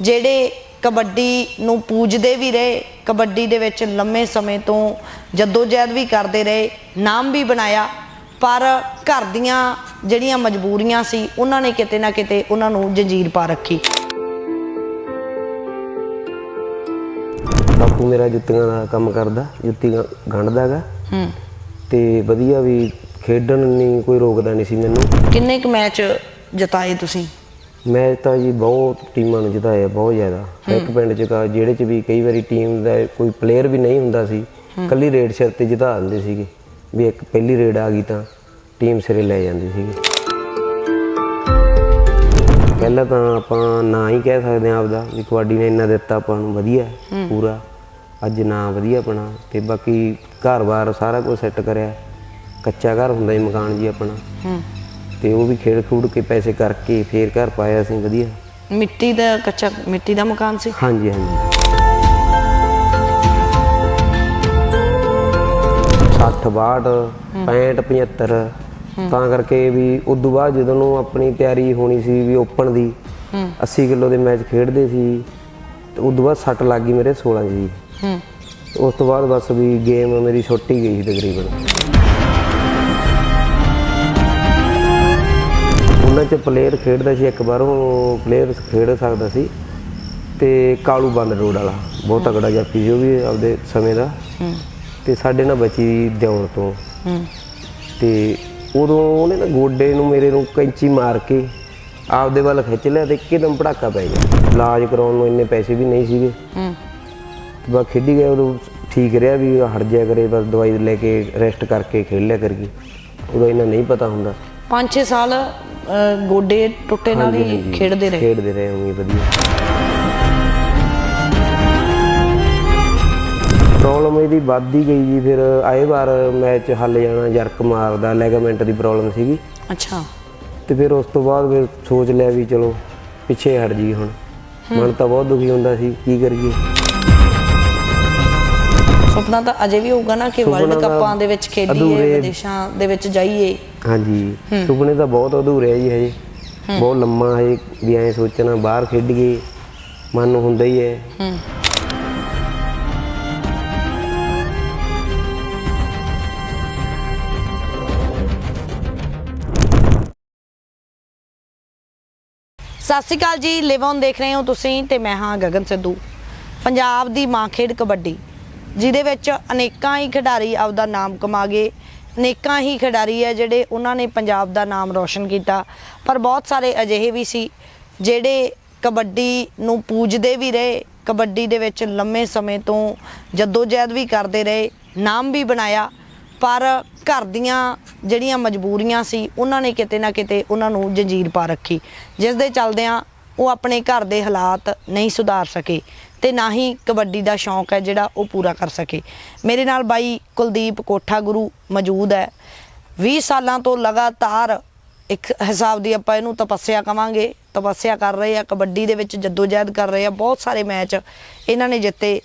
ਜਿਹੜੇ ਕਬੱਡੀ ਨੂੰ ਪੂਜਦੇ ਵੀ ਰਹੇ ਕਬੱਡੀ ਦੇ ਵਿੱਚ ਲੰਮੇ ਸਮੇਂ ਤੋਂ ਜਦੋਜਹਿਦ ਵੀ ਕਰਦੇ ਰਹੇ ਨਾਮ ਵੀ ਬਣਾਇਆ ਪਰ ਘਰ ਦੀਆਂ ਜਿਹੜੀਆਂ ਮਜਬੂਰੀਆਂ ਸੀ ਉਹਨਾਂ ਨੇ ਕਿਤੇ ਨਾ ਕਿਤੇ ਉਹਨਾਂ ਨੂੰ ਜੰਜੀਰ ਪਾ ਰੱਖੀ। ਬਾਪੂ ਮੇਰਾ ਜੁੱਤੀਆਂ ਦਾ ਕੰਮ ਕਰਦਾ ਜੁੱਤੀ ਗੰਢਦਾਗਾ ਹੂੰ। ਤੇ ਵਧੀਆ ਵੀ ਖੇਡਣ ਨਹੀਂ ਕੋਈ ਰੋਕਦਾ ਨਹੀਂ ਸੀ ਮੈਨੂੰ। ਕਿੰਨੇ ਕੁ ਮੈਚ ਜਿਤਾਏ ਤੁਸੀਂ? ਮੈਂ ਤਾਂ ਜੀ ਬਹੁਤ ਟੀਮਾਂ ਨੂੰ ਜਿਤਾਇਆ ਬਹੁਤ ਜ਼ਿਆਦਾ। ਇੱਕ ਪਿੰਡ ਚ ਤਾਂ ਜਿਹੜੇ ਚ ਵੀ ਕਈ ਵਾਰੀ ਟੀਮ ਦਾ ਕੋਈ ਪਲੇਅਰ ਵੀ ਨਹੀਂ ਹੁੰਦਾ ਸੀ ਕੱਲੀ ਰੇਡ ਸਿਰ ਤੇ ਜਿਤਾ ਦਿੰਦੇ ਸੀਗੇ। ਵੀ ਇੱਕ ਪਹਿਲੀ ਰੇਡ ਆ ਗਈ ਤਾਂ ਟੀਮ ਸਿਰੇ ਲੈ ਜਾਂਦੀ ਸੀਗੀ। ਪਹਿਲਾਂ ਤਾਂ ਆਪਾਂ ਨਾ ਹੀ ਕਹਿ ਸਕਦੇ ਹਾਂ ਆਪਦਾ ਵੀ ਕਬੱਡੀ ਨੇ ਇੰਨਾ ਦਿੱਤਾ ਆਪਾਂ ਨੂੰ ਵਧੀਆ ਪੂਰਾ। ਅੱਜ ਨਾ ਵਧੀਆ ਬਣਾ ਤੇ ਬਾਕੀ ਘਰ-ਬਾਰ ਸਾਰਾ ਕੁਝ ਸੈੱਟ ਕਰਿਆ। ਕੱਚਾ ਘਰ ਹੁੰਦਾ ਸੀ ਮਕਾਨ ਜੀ ਆਪਣਾ। ਹੂੰ। ਤੇ ਉਹ ਵੀ ਖੇਡ ਖੂਡ ਕੇ ਪੈਸੇ ਕਰਕੇ ਫੇਰ ਘਰ ਪਾਇਆ ਸੀ ਵਧੀਆ। ਮਿੱਟੀ ਦਾ ਕੱਚਾ ਮਿੱਟੀ ਦਾ ਮਕਾਨ ਸੀ? ਹਾਂਜੀ ਹਾਂਜੀ। 60 62 65 75 ਤਾਂ ਕਰਕੇ ਵੀ ਉਦੋਂ ਬਾਅਦ ਜਦੋਂ ਨੂੰ ਆਪਣੀ ਤਿਆਰੀ ਹੋਣੀ ਸੀ ਵੀ ਓਪਨ ਦੀ 80 ਕਿਲੋ ਦੇ ਮੈਚ ਖੇਡਦੇ ਸੀ ਤੇ ਉਦੋਂ ਬਾਅਦ ਸੱਟ ਲੱਗ ਗਈ ਮੇਰੇ 16 ਜੀ ਹੂੰ। ਉਸ ਤੋਂ ਬਾਅਦ ਬਸ ਵੀ ਗੇਮ ਮੇਰੀ ਛੁੱਟ ਗਈ ਸੀ ਤਕਰੀਬਨ। ਉਹਨਾਂ ਚ ਪਲੇਅਰ ਖੇਡਦਾ ਸੀ ਇੱਕ ਬਾਰੋਂ ਪਲੇਅਰ ਖੇਡ ਸਕਦਾ ਸੀ ਤੇ ਕਾਲੂ ਬੰਦ ਰੋਡ ਵਾਲਾ ਬਹੁਤ ਤਗੜਾ ਸੀ ਉਹ ਵੀ ਆਪਦੇ ਸਮੇਂ ਦਾ। ਤੇ ਸਾਡੇ ਨਾਲ ਬਚੀ ਦਿਉਣ ਤੋਂ। ਤੇ ਉਦੋਂ ਉਹਨੇ ਨਾ ਗੋਡੇ ਨੂੰ ਮੇਰੇ ਨੂੰ ਕੈਂਚੀ ਮਾਰ ਕੇ ਆਪਦੇ ਵੱਲ ਖਿੱਚ ਲਿਆ ਤੇ ਇੱਕਦਮ ਪੜਾਕਾ ਪੈ ਗਿਆ। ਇਲਾਜ ਕਰਾਉਣ ਨੂੰ ਇੰਨੇ ਪੈਸੇ ਵੀ ਨਹੀਂ ਸੀਗੇ। ਹੂੰ। ਬਸ ਖੇਡੀ ਗਿਆ ਉਦੋਂ ਠੀਕ ਰਿਹਾ ਵੀ ਹਟ ਜਾਇਆ ਕਰੇ ਬਸ ਦਵਾਈ ਲੈ ਕੇ ਰੈਸਟ ਕਰਕੇ ਖੇਡ ਲਿਆ ਕਰੀਏ। ਉਦੋਂ ਇਹਨਾਂ ਨਹੀਂ ਪਤਾ ਹੁੰਦਾ। 5-6 ਸਾਲ ਅਹ, ਗੋਡੇ ਟੁੱਟੇ ਨਾਲ ਹੀ ਖੇਡਦੇ ਰਹੇ। ਖੇਡਦੇ ਰਹੇ ਉਵੇਂ ਵਧੀਆ। ਪ੍ਰੋਬਲਮ ਇਹਦੀ ਵੱਧਦੀ ਗਈ ਜੀ ਫਿਰ ਆਏ ਵਾਰ ਮੈਚ ਹੱਲ ਜਾਣਾ ਜਰਕ ਮਾਰਦਾ ਲੈਗਾਮੈਂਟ ਦੀ ਪ੍ਰੋਬਲਮ ਸੀਗੀ। ਅੱਛਾ। ਤੇ ਫਿਰ ਉਸ ਤੋਂ ਬਾਅਦ ਫਿਰ ਸੋਚ ਲਿਆ ਵੀ ਚਲੋ ਪਿੱਛੇ ਹਟ ਜੀ ਹੁਣ। ਮਨ ਤਾਂ ਬਹੁਤ ਦੁਖੀ ਹੁੰਦਾ ਸੀ ਕੀ ਕਰੀਏ? ਸੁਪਨਾ ਤਾਂ ਅਜੇ ਵੀ ਹੋਊਗਾ ਨਾ ਕਿ ਵਰਲਡ ਸੁਪਨਾ ਤਾਂ ਕੱਪਾਂ ਦੇ ਵਿੱਚ ਖੇਡੀਏ ਅਧੂਰੇ- ਵਿਦੇਸ਼ਾਂ ਦੇ ਵਿੱਚ ਜਾਈਏ। ਹਾਂਜੀ। ਸੁਪਨੇ ਤਾਂ ਬਹੁਤ ਅਧੂਰੇ ਆ ਜੀ ਹਜੇ। ਬਹੁਤ ਲੰਮਾ ਹੈ ਵੀ ਐਂ ਸੋਚਣਾ ਬਾਹਰ ਖੇਡੀਏ ਮਨ ਨੂੰ ਹੁੰਦਾ ਹੀ ਹੈ। ਹੂੰ। ਸਤਿ ਸ਼੍ਰੀ ਅਕਾਲ ਜੀ ਲਿਵ ਔਨ ਦੇਖ ਰਹੇ ਹੋ ਤੁਸੀਂ ਤੇ ਮੈਂ ਹਾਂ ਗਗਨ ਸਿੱਧੂ। ਪੰਜਾਬ ਦੀ ਮਾਂ ਖੇਡ ਕਬੱਡੀ ਜਿਹਦੇ ਵਿੱਚ ਅਨੇਕਾਂ ਹੀ ਖਿਡਾਰੀ ਆਪਦਾ ਨਾਮ ਕਮਾ ਗਏ। ਅਨੇਕਾਂ ਹੀ ਖਿਡਾਰੀ ਹੈ ਜਿਹੜੇ ਉਹਨਾਂ ਨੇ ਪੰਜਾਬ ਦਾ ਨਾਮ ਰੌਸ਼ਨ ਕੀਤਾ। ਪਰ ਬਹੁਤ ਸਾਰੇ ਅਜਿਹੇ ਵੀ ਸੀ ਜਿਹੜੇ ਕਬੱਡੀ ਨੂੰ ਪੂਜਦੇ ਵੀ ਰਹੇ, ਕਬੱਡੀ ਦੇ ਵਿੱਚ ਲੰਮੇ ਸਮੇਂ ਤੋਂ ਜਦੋਜਹਿਦ ਵੀ ਕਰਦੇ ਰਹੇ, ਨਾਮ ਵੀ ਬਣਾਇਆ, ਪਰ ਘਰ ਦੀਆਂ ਜਿਹੜੀਆਂ ਮਜਬੂਰੀਆਂ ਸੀ, ਉਹਨਾਂ ਨੇ ਕਿਤੇ ਨਾ ਕਿਤੇ ਉਹਨਾਂ ਨੂੰ ਜੰਜੀਰ ਪਾ ਰੱਖੀ। ਜਿਸ ਦੇ ਚੱਲਦਿਆਂ ਉਹ ਆਪਣੇ ਘਰ ਦੇ ਹਾਲਾਤ ਨਹੀਂ ਸੁਧਾਰ ਸਕੇ। ਤੇ ਨਾ ਹੀ ਕਬੱਡੀ ਦਾ ਸ਼ੌਂਕ ਹੈ ਜਿਹੜਾ ਉਹ ਪੂਰਾ ਕਰ ਸਕੇ। ਮੇਰੇ ਨਾਲ ਬਾਈ ਕੁਲਦੀਪ ਕੋਠਾ ਗੁਰੂ ਮੌਜੂਦ ਹੈ। 20 ਸਾਲਾਂ ਤੋਂ ਲਗਾਤਾਰ ਇੱਕ ਹਿਸਾਬ ਦੀ ਆਪਾਂ ਇਹਨੂੰ ਤਪੱਸਿਆ ਕਵਾਂਗੇ। ਤਪੱਸਿਆ ਕਰ ਰਹੇ ਆ, ਕਬੱਡੀ ਦੇ ਵਿੱਚ ਜਦੋਜਹਿਦ ਕਰ ਰਹੇ ਆ, ਬਹੁਤ ਸਾਰੇ ਮੈਚ ਇਹਨਾਂ ਨੇ ਜਿੱਤੇ।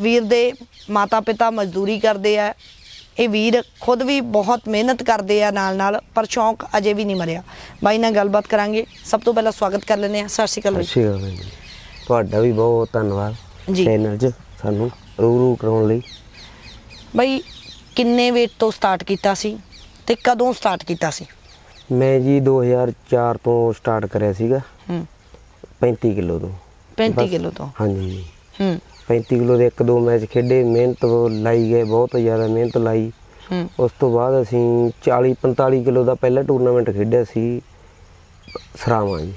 ਵੀਰ ਦੇ ਮਾਤਾ ਪਿਤਾ ਮਜ਼ਦੂਰੀ ਕਰਦੇ ਆ। ਇਹ ਵੀਰ ਖੁਦ ਵੀ ਬਹੁਤ ਮਿਹਨਤ ਕਰਦੇ ਆ ਨਾਲ ਨਾਲ ਪਰ ਸ਼ੌਂਕ ਅਜੇ ਵੀ ਨਹੀਂ ਮਰਿਆ। ਬਾਈ ਨਾਲ ਗੱਲਬਾਤ ਕਰਾਂਗੇ। ਸਭ ਤੋਂ ਪਹਿਲਾਂ ਸਵਾਗਤ ਕਰ ਲੈਂਦੇ ਆ ਸਤਿ ਸ਼੍ਰੀ ਅਕਾਲ ਜੀ। ਤੁਹਾਡਾ ਵੀ ਬਹੁਤ ਧੰਨਵਾਦ ਜੀ। ਚੈਨਲ 'ਚ ਸਾਨੂੰ ਰੂਰੂ ਕਰਾਉਣ ਲਈ। ਬਾਈ ਕਿੰਨੇ weight ਤੋਂ ਸਟਾਰਟ ਕੀਤਾ ਸੀ ਤੇ ਕਦੋਂ ਸਟਾਰਟ ਕੀਤਾ ਸੀ? ਮੈਂ ਜੀ 2004 ਤੋਂ ਸਟਾਰਟ ਕਰਿਆ ਸੀਗਾ। ਹੂੰ। 35 ਕਿਲੋ ਤੋਂ। 35 ਕਿਲੋ ਤੋਂ। ਹਾਂਜੀ। ਜੀ ਹੂੰ। 35 ਕਿਲੋ ਦੇ ਇੱਕ ਦੋ ਮੈਚ ਖੇਡੇ ਮਿਹਨਤ ਲਾਈ ਗਏ ਬਹੁਤ ਜ਼ਿਆਦਾ ਮਿਹਨਤ ਲਾਈ। ਹੂੰ। ਉਸ ਤੋਂ ਬਾਅਦ ਅਸੀਂ 40 45 ਕਿਲੋ ਦਾ ਪਹਿਲਾ ਟੂਰਨਾਮੈਂਟ ਖੇਡਿਆ ਸੀ ਸਰਾਵਾਂ ਜੀ।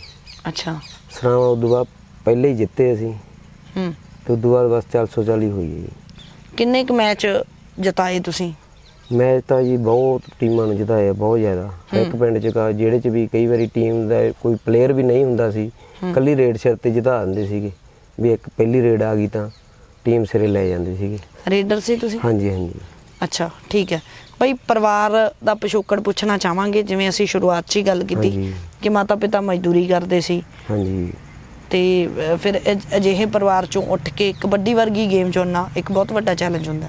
ਅੱਛਾ। ਸਰਾਵਾਂ ਉਦੋਂ ਬਾਅਦ ਪਹਿਲੇ ਹੀ ਜਿੱਤੇ ਅਸੀਂ। ਹੂੰ। ਤੇ ਉਦੋਂ ਬਾਅਦ ਬਸ 440 ਹੋਈ ਹੈ ਜੀ। ਕਿੰਨੇ ਕੁ ਮੈਚ ਜਿਤਾਏ ਤੁਸੀਂ? ਮੈਚ ਤਾਂ ਜੀ ਬਹੁਤ ਟੀਮਾਂ ਨੂੰ ਜਿਤਾਇਆ ਬਹੁਤ ਜ਼ਿਆਦਾ। ਇੱਕ ਪਿੰਡ ਚ ਜਿਹੜੇ ਚ ਵੀ ਕਈ ਵਾਰੀ ਟੀਮ ਦਾ ਕੋਈ ਪਲੇਅਰ ਵੀ ਨਹੀਂ ਹੁੰਦਾ ਸੀ ਕੱਲੀ ਰੇਡ ਸਿਰ ਤੇ ਜਿਤਾ ਦਿੰਦੇ ਸੀਗੇ। ਵੀ ਇੱਕ ਪਹਿਲੀ ਰੇਡ ਆ ਗਈ ਤਾਂ ਟੀਮ ਸਿਰੇ ਲੈ ਜਾਂਦੇ ਸੀਗੇ। ਰੇਡਰ ਸੀ ਤੁਸੀਂ? ਹਾਂਜੀ ਹਾਂਜੀ। ਅੱਛਾ ਠੀਕ ਹੈ। ਬਈ ਪਰਿਵਾਰ ਦਾ ਪਿਛੋਕੜ ਪੁੱਛਣਾ ਚਾਹਾਂਗੇ ਜਿਵੇਂ ਅਸੀਂ ਸ਼ੁਰੂਆਤ 'ਚ ਹੀ ਗੱਲ ਕੀਤੀ ਹਾਂਜੀ। ਕਿ ਮਾਤਾ ਪਿਤਾ ਮਜ਼ਦੂਰੀ ਕਰਦੇ ਸੀ। ਹਾਂਜੀ। ਤੇ ਫਿਰ ਅਜ- ਅਜਿਹੇ ਪਰਿਵਾਰ 'ਚੋਂ ਉੱਠ ਕੇ ਕਬੱਡੀ ਵਰਗੀ ਗੇਮ ਚੁਣਨਾ ਇੱਕ ਬਹੁਤ ਵੱਡਾ ਚੈਲੰਜ ਹੁੰਦਾ।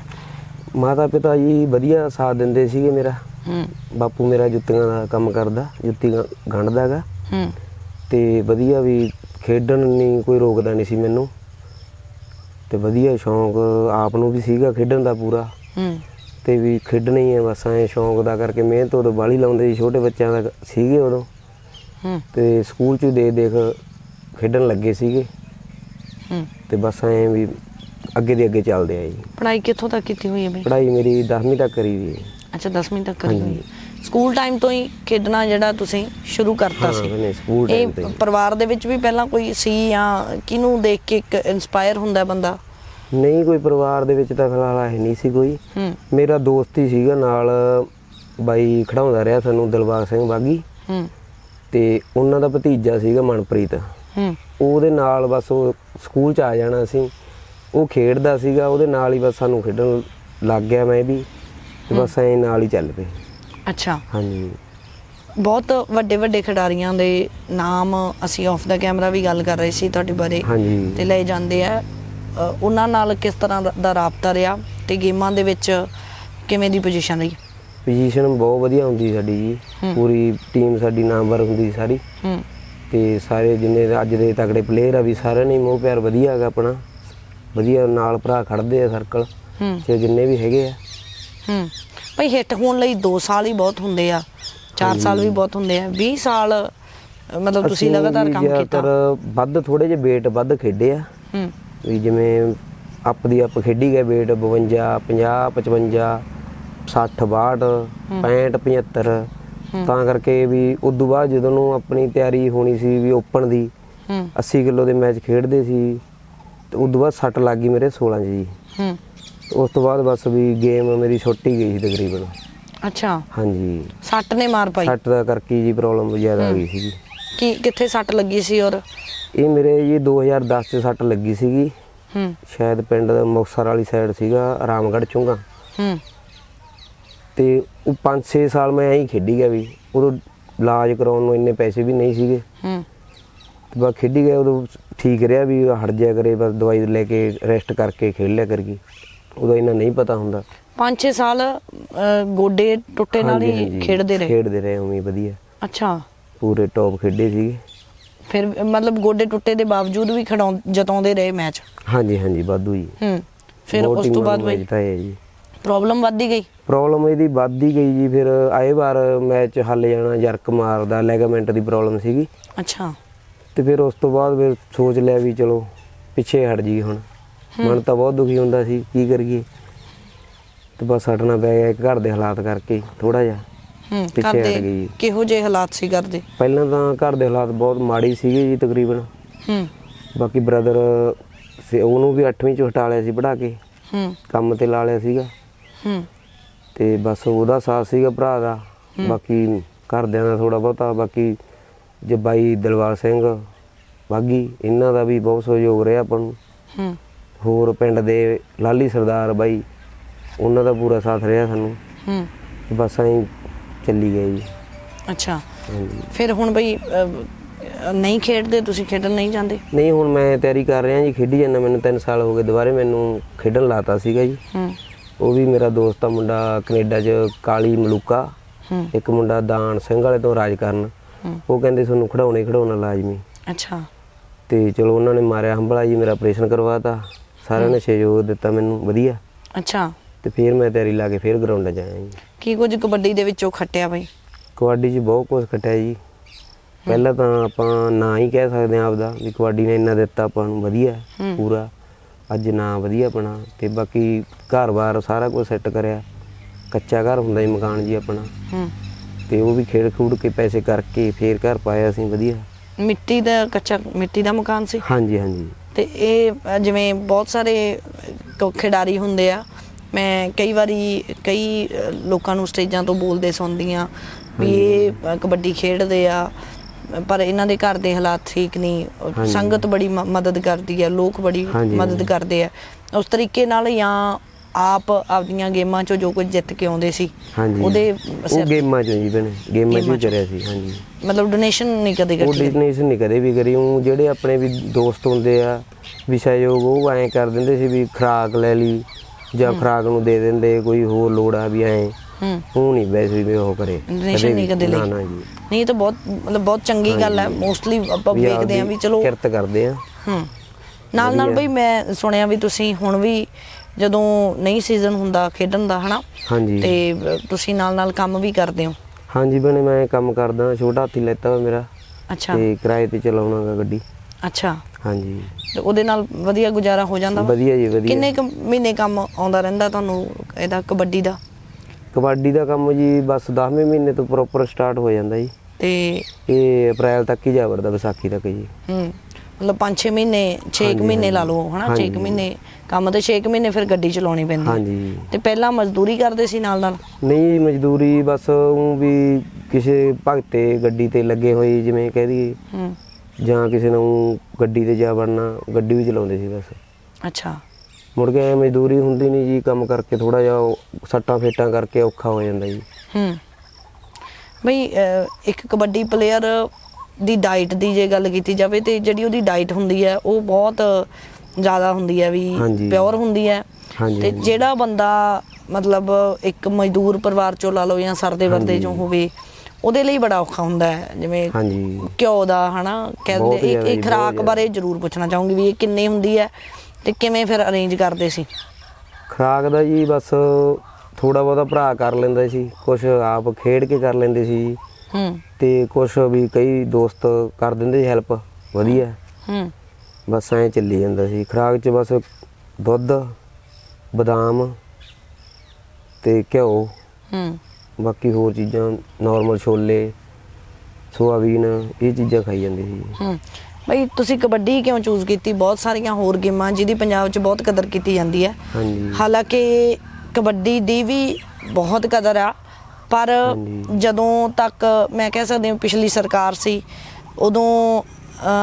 ਮਾਤਾ ਪਿਤਾ ਜੀ ਵਧੀਆ ਸਾਥ ਦਿੰਦੇ ਸੀਗੇ ਮੇਰਾ। ਹੂੰ। ਬਾਪੂ ਮੇਰਾ ਜੁੱਤੀਆਂ ਦਾ ਕੰਮ ਕਰਦਾ ਜੁੱਤੀ ਗੰਢਦਾਗਾ ਹੂੰ। ਤੇ ਵਧੀਆ ਵੀ ਖੇਡਣ ਨਹੀਂ ਕੋਈ ਰੋਕਦਾ ਨਹੀਂ ਸੀ ਮੈਨੂੰ। ਤੇ ਵਧੀਆ ਸ਼ੌਂਕ ਆਪ ਨੂੰ ਵੀ ਸੀਗਾ ਖੇਡਣ ਦਾ ਪੂਰਾ। ਹੂੰ। ਤੇ ਵੀ ਖੇਡਣਾ ਹੀ ਹੈ ਬਸ ਐ ਸ਼ੌਂਕ ਦਾ ਕਰਕੇ ਮਿਹਨਤ ਉਦੋਂ ਬਾਹਲੀ ਲਾਉਂਦੇ ਸੀ ਛੋਟੇ ਬੱਚਿਆਂ ਦਾ ਸੀਗੇ ਉਦੋਂ। ਹੂੰ। ਤੇ ਸਕੂਲ ਚ ਦੇ ਦੇਖ ਖੇਡਣ ਲੱਗੇ ਸੀਗੇ। ਹੂੰ। ਤੇ ਬਸ ਐ ਵੀ ਅੱਗੇ ਦੇ ਅੱਗੇ ਚੱਲਦੇ ਆ ਜੀ। ਪੜ੍ਹਾਈ ਕਿੱਥੋਂ ਤੱਕ ਕੀਤੀ ਹੋਈ ਹੈ ਬਈ? ਪੜ੍ਹਾਈ ਮੇਰੀ 10ਵੀਂ ਤੱਕ ਕਰੀ ਵੀ ਹੈ। ਅੱਛਾ 10ਵੀਂ ਤੱਕ ਕਰੀ ਹੋਈ। ਹੈ। ਸਕੂਲ ਟਾਈਮ ਤੋਂ ਹੀ ਖੇਡਣਾ ਜਿਹੜਾ ਤੁਸੀਂ ਸ਼ੁਰੂ ਕਰਤਾ ਹਾਂ ਸੀ ਮੈਨੇ ਸਕੂਲ ਟਾਈਮ ਤੇ ਪਰਿਵਾਰ ਦੇ ਵਿੱਚ ਵੀ ਪਹਿਲਾਂ ਕੋਈ ਸੀ ਜਾਂ ਕਿਹਨੂੰ ਦੇਖ ਕੇ ਇੱਕ ਇਨਸਪਾਇਰ ਹੁੰਦਾ ਬੰਦਾ? ਨਹੀਂ ਕੋਈ ਪਰਿਵਾਰ ਦੇ ਵਿੱਚ ਤਾਂ ਫਿਲਹਾਲ ਹੈ ਨਹੀਂ ਸੀ ਕੋਈ। ਹੂੰ। ਮੇਰਾ ਦੋਸਤ ਹੀ ਸੀਗਾ ਨਾਲ ਬਾਈ ਖੜਾਉਂਦਾ ਰਿਹਾ ਸਾਨੂੰ ਦਿਲਬਾਗ ਸਿੰਘ ਬਾਗੀ। ਹੂੰ। ਤੇ ਉਹਨਾਂ ਦਾ ਭਤੀਜਾ ਸੀਗਾ ਮਨਪ੍ਰੀਤ। ਹੂੰ। ਉਹਦੇ ਨਾਲ ਬਸ ਉਹ ਸਕੂਲ ਚ ਆ ਜਾਣਾ ਸੀ। ਉਹ ਖੇਡਦਾ ਸੀਗਾ ਉਹਦੇ ਨਾਲ ਹੀ ਬਸ ਸਾਨੂੰ ਖੇਡਣ ਲੱਗ ਗਿਆ ਮੈਂ ਵੀ। ਤੇ ਬਸ ਐਂ ਨਾਲ ਹੀ ਚੱਲ ਪਏ। ਅੱਛਾ। ਹਾਂਜੀ। ਬਹੁਤ ਵੱਡੇ ਵੱਡੇ ਖਿਡਾਰੀਆਂ ਦੇ ਨਾਮ ਅਸੀਂ ਆਫ ਦਾ ਕੈਮਰਾ ਵੀ ਗੱਲ ਕਰ ਰਹੇ ਸੀ ਤੁਹਾਡੇ ਬਾਰੇ। ਤੇ ਹਾਂਜੀ ਲਏ ਜਾਂਦੇ ਆ। ਅ, ਉਹਨਾਂ ਨਾਲ ਕਿਸ ਤਰ੍ਹਾਂ ਦਾ- ਦਾ ਰਾਬਤਾ ਰਿਹਾ ਤੇ ਗੇਮਾਂ ਦੇ ਵਿੱਚ ਕਿਵੇਂ ਦੀ ਪੋਜੀਸ਼ਨ ਰਹੀ? ਪੋਜੀਸ਼ਨ ਬਹੁਤ ਵਧੀਆ ਹੁੰਦੀ ਸਾਡੀ ਜੀ। ਪੂਰੀ ਟੀਮ ਸਾਡੀ ਨਾਮਵਰ ਹੁੰਦੀ ਸਾਰੀ। ਹੂੰ। ਤੇ ਸਾਰੇ ਜਿੰਨੇ ਅੱਜ ਦੇ ਤਗੜੇ ਪਲੇਅਰ ਆ ਵੀ ਸਾਰਿਆਂ ਨੇ ਮੋਹ ਪਿਆਰ ਵਧੀਆ ਹੈਗਾ ਆਪਣਾ। ਵਧੀਆ ਨਾਲ ਭਰਾ ਖੜਦੇ ਆ ਸਰਕਲ ਤੇ ਜਿੰਨੇ ਵੀ ਹੈਗੇ ਆ। ਹੂੰ। ਭਈ ਹਿੱਟ ਹੋਣ ਲਈ 2 ਸਾਲ ਹੀ ਬਹੁਤ ਹੁੰਦੇ ਆ। 4 ਸਾਲ ਵੀ ਬਹੁਤ ਹੁੰਦੇ ਆ। 20 ਸਾਲ ਮਤਲਬ ਤੁਸੀਂ ਲਗਾਤਾਰ ਕੰਮ ਕੀਤਾ। ਵੱਧ ਥੋੜੇ ਜਿਹੇ weight ਵੱਧ ਖੇਡੇ ਆ। ਹੂੰ। ਵੀ ਜਿਵੇਂ ਅੱਪ ਦੀ ਅੱਪ ਖੇਡੀ ਗਏ weight 52 50 55 60 62 65 75 ਤਾਂ ਕਰਕੇ ਵੀ ਉਦੋਂ ਬਾਅਦ ਜਦੋਂ ਨੂੰ ਆਪਣੀ ਤਿਆਰੀ ਹੋਣੀ ਸੀ ਵੀ ਓਪਨ ਦੀ ਹੂੰ। 80 ਕਿਲੋ ਦੇ ਮੈਚ ਖੇਡਦੇ ਸੀ ਤੇ ਉਦੋਂ ਬਾਅਦ ਸੱਟ ਲੱਗ ਗਈ ਮੇਰੇ 16 ਚ ਜੀ। ਹੂੰ। ਉਸ ਤੋਂ ਬਾਅਦ ਬਸ ਵੀ ਗੇਮ ਮੇਰੀ ਛੁੱਟ ਗਈ ਸੀ ਤਕਰੀਬਨ। ਅੱਛਾ। ਹਾਂਜੀ। ਸੱਟ ਨੇ ਮਾਰ ਪਾਈ? ਸੱਟ ਦਾ ਕਰਕੇ ਜੀ ਪ੍ਰੋਬਲਮ ਜ਼ਿਆਦਾ ਆ ਗਈ ਸੀਗੀ। ਕੀ ਕਿੱਥੇ ਸੱਟ ਲੱਗੀ ਸੀ ਔਰ? ਇਹ ਮੇਰੇ ਜੀ 2010 ਚ ਸੱਟ ਲੱਗੀ ਸੀਗੀ। ਹੂੰ। ਸ਼ਾਇਦ ਪਿੰਡ ਦਾ ਮੁਕਤਸਰ ਵਾਲੀ ਸਾਈਡ ਸੀਗਾ ਰਾਮਗੜ੍ਹ ਚੁੰਗਾ। ਹੂੰ। ਤੇ ਉਹ 5-6 ਸਾਲ ਮੈਂ ਐਂ ਹੀ ਖੇਡੀ ਗਿਆ ਵੀ ਉਦੋਂ ਇਲਾਜ ਕਰਾਉਣ ਨੂੰ ਇੰਨੇ ਪੈਸੇ ਵੀ ਨਹੀਂ ਸੀਗੇ। ਹੂੰ। ਤੇ ਬਸ ਖੇਡੀ ਗਿਆ ਉਦੋਂ ਠੀਕ ਰਿਹਾ ਵੀ ਹਟ ਜਾਇਆ ਕਰੇ ਬਸ ਦਵਾਈ ਲੈ ਕੇ ਰੈਸਟ ਕਰਕੇ ਖੇਡ ਲਿਆ ਕਰਗੀ ਉਦੋਂ ਇਹਨਾਂ ਨਹੀਂ ਪਤਾ ਹੁੰਦਾ। 5-6 ਸਾਲ ਗੋਡੇ ਟੁੱਟੇ ਨਾਲ ਹਾਂਜੀ, ਹੀ ਹਾਂਜੀ, ਖੇਡਦੇ ਰਹੇ? ਖੇਡਦੇ ਰਹੇ ਉਵੇਂ ਹੀ ਵਧੀਆ। ਅੱਛਾ। ਪੂਰੇ ਟੌਪ ਖੇਡੇ ਸੀਗੇ। ਫਿਰ ਮਤਲਬ ਗੋਡੇ ਟੁੱਟੇ ਦੇ ਬਾਵਜੂਦ ਵੀ ਖੜਾਉਂ ਜਤਾਉਂਦੇ ਰਹੇ ਮੈਚ? ਹਾਂਜੀ ਹਾਂਜੀ ਵਾਧੂ ਜੀ। ਹੂੰ। ਫਿਰ ਬਹੁਤ ਉਸ ਤੋਂ ਟੀਮਾਂ ਬਾਅਦ ਨੂੰ ਬਈ ਜਿਤਾਏ ਜੀ। ਪ੍ਰੋਬਲਮ ਵੱਧਦੀ ਗਈ। ਪ੍ਰੋਬਲਮ ਇਹਦੀ ਵੱਧਦੀ ਗਈ ਜੀ ਫਿਰ ਆਏ ਵਾਰ ਮੈਚ ਹੱਲ ਜਾਣਾ ਜਰਕ ਮਾਰਦਾ ਲੈਗਾਮੈਂਟ ਦੀ ਪ੍ਰੋਬਲਮ ਸੀਗੀ। ਅੱਛਾ। ਤੇ ਫਿਰ ਉਸ ਤੋਂ ਬਾਅਦ ਫਿਰ ਸੋਚ ਲਿਆ ਵੀ ਚਲੋ ਪਿੱਛੇ ਹਟ ਜੀ ਹੁਣ। ਮਨ ਤਾਂ ਬਹੁਤ ਦੁਖੀ ਹੁੰਦਾ ਸੀ ਕੀ ਕਰੀਏ? ਤੇ ਬਸ ਹਟਣਾ ਪੈ ਗਿਆ ਘਰ ਦੇ ਹਾਲਾਤ ਕਰਕੇ ਥੋੜਾ ਜਿਹਾ ਹੂੰ ਪਿੱਛੇ ਹਟ ਗਈ। ਕਿਹੋ ਜਿਹੇ ਹਾਲਾਤ ਸੀ ਕਰਦੇ ਪਹਿਲਾਂ ਤਾਂ ਘਰ ਦੇ ਹਾਲਾਤ ਬਹੁਤ ਮਾੜੀ ਸੀਗੇ ਜੀ ਤਕਰੀਬਨ। ਹੂੰ। ਬਾਕੀ ਬ੍ਰਦਰ ਉਹਨੂੰ ਵੀ 8ਵੀਂ ਚ ਹਟਾ ਲਿਆ ਸੀ ਪੜਾ ਕੇ। ਹੂੰ। ਕੰਮ ਤੇ ਲਾ ਲਿਆ ਸੀਗਾ। ਹੂੰ। ਤੇ ਬਸ ਉਹਦਾ ਸਾਥ ਸੀਗਾ ਭਰਾ ਦਾ ਬਾਕੀ ਘਰਦਿਆਂ ਦਾ ਥੋੜਾ ਬਹੁਤਾ ਬਾਕੀ ਜੇ ਬਾਈ ਦਿਲਵਾਰ ਸਿੰਘ ਬਾਗੀ ਇਹਨਾਂ ਦਾ ਵੀ ਬਹੁਤ ਸਹਿਯੋਗ ਰਿਹਾ ਆਪਾਂ ਨੂੰ। ਹੂੰ। ਹੋਰ ਪਿੰਡ ਦੇ ਲਾਲੀ ਸਰਦਾਰ ਬਾਈ ਉਹਨਾਂ ਦਾ ਪੂਰਾ ਸਾਥ ਰਿਹਾ ਸਾਨੂੰ। ਹੂੰ। ਬਸ ਐਂ ਚੱਲੀ ਗਏ ਜੀ। ਅੱਛਾ। ਫਿਰ ਹੁਣ ਬਈ ਨਹੀਂ ਖੇਡਦੇ ਤੁਸੀਂ ਖੇਡਣ ਨਹੀਂ ਜਾਂਦੇ? ਨਹੀਂ ਹੁਣ ਮੈਂ ਤਿਆਰੀ ਕਰ ਰਿਹਾ ਜੀ ਖੇਡੀ ਜਾਂਦਾ। ਮੈਨੂੰ 3 ਸਾਲ ਹੋ ਗਏ ਦੁਬਾਰੇ ਮੈਨੂੰ ਖੇਡਣ ਲਾਤਾ ਸੀਗਾ ਜੀ। ਹੂੰ। ਉਹ ਵੀ ਮੇਰਾ ਦੋਸਤ ਆ ਮੁੰਡਾ ਕੈਨੇਡਾ 'ਚ ਕਾਲੀ ਮਲੂਕਾ। ਇੱਕ ਮੁੰਡਾ ਦਾਨ ਸਿੰਘ ਵਾਲੇ ਤੋਂ ਰਾਜ ਕਰਨ ਉਹ ਕਹਿੰਦੇ ਤੁਹਾਨੂੰ ਖੜਾਉਣੇ ਖੜਾਉਣਾ ਲਾਜ਼ਮੀ। ਅੱਛਾ। ਤੇ ਚਲੋ ਉਹਨਾਂ ਨੇ ਮਾਰਿਆ ਹੰਬਲਾ ਜੀ ਮੇਰਾ ਆਪਰੇਸ਼ਨ ਕਰਵਾਤਾ। ਸਾਰਿਆਂ ਨੇ ਸਹਿਯੋਗ ਦਿੱਤਾ ਮੈਨੂੰ ਵਧੀਆ। ਅੱਛਾ। ਤੇ ਫਿਰ ਮੈਂ ਤਿਆਰੀ ਲਾ ਕੇ ਫਿਰ ਗਰਾਊਂਡ ਜਾਇਆ ਜੀ। ਕੀ ਕੁਝ ਕਬੱਡੀ ਦੇ ਵਿੱਚੋਂ ਖੱਟਿਆ ਬਈ? ਕਬੱਡੀ 'ਚ ਬਹੁਤ ਕੁਝ ਖਟਿਆ ਜੀ। ਪਹਿਲਾਂ ਤਾਂ ਆਪਾਂ ਨਾ ਹੀ ਕਹਿ ਸਕਦੇ ਆ ਆਪਦਾ ਵੀ ਕਬੱਡੀ ਨੇ ਇੰਨਾ ਦਿੱਤਾ ਆਪਾਂ ਨੂੰ ਵਧੀਆ। ਪੂਰਾ। ਅੱਜ ਨਾ ਵਧੀਆ ਆਪਣਾ ਤੇ ਬਾਕੀ ਘਰ-ਬਾਰ ਸਾਰਾ ਕੁਝ ਸੈੱਟ ਕਰਿਆ। ਕੱਚਾ ਘਰ ਹੁੰਦਾ ਜੀ ਮਕਾਨ ਜੀ ਆਪਣਾ। ਹੂੰ। ਤੇ ਉਹ ਵੀ ਖੇਡ ਖੂਡ ਕੇ ਪੈਸੇ ਕਰਕੇ ਫੇਰ ਘਰ ਪਾਇਆ ਅਸੀਂ ਵਧੀਆ। ਮਿੱਟੀ ਦਾ ਕੱਚਾ ਮਿੱਟੀ ਦਾ ਮਕਾਨ ਸੀ? ਹਾਂਜੀ ਹਾਂਜੀ। ਤੇ ਇਹ ਅ, ਜਿਵੇਂ ਬਹੁਤ ਸਾਰੇ ਕ- ਖਿਡਾਰੀ ਹੁੰਦੇ ਆ ਮੈਂ ਕਈ ਵਾਰੀ ਕਈ ਅ, ਲੋਕਾਂ ਨੂੰ ਸਟੇਜਾਂ ਤੋਂ ਬੋਲਦੇ ਸੁਣਦੀ ਆ ਵੀ ਇਹ ਅ, ਕਬੱਡੀ ਖੇਡਦੇ ਆ। ਪਰ ਇਹਨਾਂ ਦੇ ਘਰ ਦੇ ਹਾਲਾਤ ਠੀਕ ਨਹੀਂ। ਸੰਗਤ ਬੜੀ ਮਦਦ ਕਰਦੀ ਹੈ ਲੋਕ ਬੜੀ ਮਦਦ। ਕਰਦੇ ਆ। ਉਸ ਤਰੀਕੇ ਨਾਲ ਜਾਂ ਆਪ ਆਪਦੀਆਂ ਗੇਮਾਂ ਚੋਂ ਜੋ ਕੁਝ ਜਿੱਤ ਕੇ ਆਉਂਦੇ ਸੀ ਉਹਦੇ ਉਹ ਗੇਮਾਂ 'ਚ ਜੀ ਬਣੇ ਗੇਮਾਂ 'ਚ ਗੇਮਾਂ ਹੀ 'ਚ। ਕਰਿਆ ਸੀ ਹਾਂਜੀ। ਮਤਲਬ ਡੋਨੇਸ਼ਨ ਨਹੀਂ ਕਦੇ ਉਹ ਕੀਤੀ ਡਿਸਨੇਸ਼ਨ ਨਹੀਂ ਕਦੇ ਵੀ ਕਰੀ। ਊਂ ਜਿਹੜੇ ਆਪਣੇ ਵੀ ਦੋਸਤ ਹੁੰਦੇ ਆ ਵੀ ਸਹਿਯੋਗ ਉਹ ਐਂ ਕਰ ਦਿੰਦੇ ਸੀ ਵੀ ਖਰਾਕ ਲੈ ਲਈ ਜਾਂ ਖਰਾਕ ਨੂੰ ਦੇ ਦਿੰਦੇ ਕੋਈ ਹੋਰ ਲੋੜ ਆ ਵੀ ਐਂ। ਉਹ ਨਹੀਂ ਵੈਸੇ ਵੀ ਉਹ ਕਰੇ। Donation ਨਹੀਂ ਕਦੇ ਲਈ। ਨਾ ਨਾ ਜੀ। ਨਹੀਂ ਤਾਂ ਬਹੁਤ ਮਤਲਬ ਬਹੁਤ ਚੰਗੀ ਗੱਲ ਹੈ। ਮੋਸਟਲੀ ਆਪਾਂ ਵੇਖਦੇ ਆ ਵੀ ਚਲੋ ਕਿਰਤ ਕਰਦੇ ਆ। ਹੂੰ। ਨਾਲ ਨਾਲ ਬਈ ਮੈਂ ਸੁਣਿਆ ਵੀ ਤੁਸੀਂ ਹੁਣ ਵੀ ਜਦੋਂ ਨਹੀਂ ਸੀਜ਼ਨ ਹੁੰਦਾ ਖੇਡਣ ਦਾ ਹਨਾ? ਹਾਂਜੀ। ਤੇ ਤੁਸੀਂ ਨਾਲ ਨਾਲ ਕੰਮ ਵੀ ਕਰਦੇ ਹੋ? ਹਾਂਜੀ ਬਣੇ ਮੈਂ ਕੰਮ ਕਰਦਾ ਛੋਟਾ ਹਾਥੀ ਲੈਤਾ ਵਾ ਮੇਰਾ। ਅੱਛਾ। ਤੇ ਕਿਰਾਏ ਤੇ ਚਲਾਉਣਾਗਾ ਗੱਡੀ। ਅੱਛਾ। ਹਾਂਜੀ। ਤੇ ਉਹਦੇ ਨਾਲ ਵਧੀਆ ਗੁਜ਼ਾਰਾ ਹੋ ਜਾਂਦਾ ਵਾ? ਵਧੀਆ ਜੀ ਵਧੀਆ। ਕਿੰਨੇ ਕੁ ਮਹੀਨੇ ਕੰਮ ਆਉਂਦਾ ਰਹਿੰਦਾ ਤੁਹਾਨੂੰ ਇਹਦਾ ਕਬੱਡੀ ਦਾ? ਕਬੱਡੀ ਦਾ ਕੰਮ ਜੀ ਬਸ 10ਵੇਂ ਮਹੀਨੇ ਤੋਂ ਪ੍ਰੋਪਰ ਸਟਾਰਟ ਹੋ ਜਾਂਦਾ ਜੀ। ਤੇ ਇਹ ਅਪ੍ਰੈਲ ਤੱਕ ਹੀ ਜਾ ਵਰਦਾ ਵਿਸਾਖੀ ਤੱਕ ਜੀ। ਹੂੰ ਮਤਲਬ 5-6 ਮਹੀਨੇ 6 ਮਹੀਨੇ ਲਾ ਲਓ ਹਨਾ 6 ਮਹੀਨੇ ਕੰਮ ਤੇ 6 ਮਹੀਨੇ ਫਿਰ ਗੱਡੀ ਚਲਾਉਣੀ ਪੈਂਦੀ ਹਾਂਜੀ। ਤੇ ਪਹਿਲਾਂ ਮਜ਼ਦੂਰੀ ਕਰਦੇ ਸੀ ਨਾਲ ਨਾਲ? ਨਹੀਂ ਮਜ਼ਦੂਰੀ ਬਸ ਉਹ ਵੀ ਕਿਸੇ ਭਗਤੇ ਗੱਡੀ ਤੇ ਲੱਗੇ ਹੋਏ ਜਿਵੇਂ ਕਹਿ ਦਈਏ। ਹੂੰ। ਜਾਂ ਕਿਸੇ ਨੂੰ ਗੱਡੀ ਤੇ ਜਾ ਵੜਨਾ ਗੱਡੀ ਵੀ ਚਲਾਉਂਦੇ ਸੀ ਬਸ। ਅੱਛਾ। ਮੁੜ ਕੇ ਐਂ ਮਜ਼ਦੂਰੀ ਹੁੰਦੀ ਨਹੀਂ ਜੀ ਕੰਮ ਕਰਕੇ ਥੋੜਾ ਜਿਹਾ ਉਹ ਸੱਟਾਂ ਫੇਟਾਂ ਕਰਕੇ ਔਖਾ ਹੋ ਜਾਂਦਾ ਜੀ। ਹੂੰ। ਬਈ ਅਹ, ਇੱਕ ਕਬੱਡੀ ਪਲੇਅਰ ਦੀ ਡਾਈਟ ਦੀ ਜੇ ਗੱਲ ਕੀਤੀ ਜਾਵੇ ਤੇ ਜਿਹੜੀ ਉਹਦੀ ਡਾਈਟ ਹੁੰਦੀ ਹੈ ਉਹ ਬਹੁਤ ਜ਼ਿਆਦਾ ਹੁੰਦੀ ਹੈ ਵੀ ਹਾਂਜੀ। ਪਿਓਰ ਹੁੰਦੀ ਹੈ। ਹਾਂਜੀ, ਤੇ ਹਾਂਜੀ। ਜਿਹੜਾ ਬੰਦਾ ਮਤਲਬ ਇੱਕ ਮਜ਼ਦੂਰ ਪਰਿਵਾਰ ਚੋਂ ਲਾ ਲਓ ਜਾਂ ਸਰਦੇ ਵਰਦੇ ਚੋਂ ਹੋਵੇ ਉਹਦੇ ਲਈ ਬੜਾ ਔਖਾ ਹੁੰਦਾ ਹੈ। ਜਿਵੇਂ ਹਾਂਜੀ। ਘਿਓ ਦਾ ਹਨਾ ਬਹੁਤ ਕਹਿੰਦੇ ਜ਼ਿਆਦਾ ਇਹ ਜੀ, ਖਰਾਕ ਬਾਰੇ ਜ਼ਰੂਰ ਪੁੱਛਣਾ ਚਾਹੂੰਗੀ ਵੀ ਇਹ ਕਿੰਨੇ ਹੁੰਦੀ ਹੈ। ਤੇ ਕਿਵੇਂ ਫਿਰ ਅਰੇਂਜ ਕਰਦੇ ਸੀ? ਖਰਾਕ ਦਾ ਜੀ ਬਸ ਥੋੜਾ ਬਹੁਤਾ ਭਰਾ ਕਰ ਲੈਂਦਾ ਸੀ ਕੁਝ ਆਪ ਖੇਡ ਕੇ ਕਰ ਲੈਂਦੇ ਸੀ। ਜੀ ਹੂੰ। ਤੇ ਕੁਝ ਵੀ ਕਈ ਦੋਸਤ ਕਰ ਦਿੰਦੇ ਸੀ ਹੈਲਪ ਵਧੀਆ। ਹੂੰ। ਬਸ ਐਂ ਚੱਲੀ ਜਾਂਦਾ ਸੀ। ਖਰਾਕ 'ਚ ਬਸ ਦੁੱਧ ਬਦਾਮ ਤੇ ਘਿਓ। ਹੂੰ। ਬਾਕੀ ਹੋਰ ਚੀਜ਼ਾਂ ਨਾਰਮਲ ਛੋਲੇ ਸੋਆਬੀਨ ਇਹ ਚੀਜ਼ਾਂ ਖਾਈ ਜਾਂਦੇ ਸੀ। ਹੂੰ। ਬਈ ਤੁਸੀਂ ਕਬੱਡੀ ਕਿਉਂ ਚੂਜ਼ ਕੀਤੀ ਬਹੁਤ ਸਾਰੀਆਂ ਹੋਰ ਗੇਮਾਂ ਜਿਹਦੀ ਪੰਜਾਬ 'ਚ ਬਹੁਤ ਕਦਰ ਕੀਤੀ ਜਾਂਦੀ ਹੈ ਹਾਂਜੀ ਹਾਲਾਂਕਿ ਕਬੱਡੀ ਦੀ ਵੀ ਬਹੁਤ ਕਦਰ ਆ ਪਰ। ਜਦੋਂ ਤੱਕ ਮੈਂ ਕਹਿ ਸਕਦੀ ਹਾਂ ਪਿਛਲੀ ਸਰਕਾਰ ਸੀ ਉਦੋਂ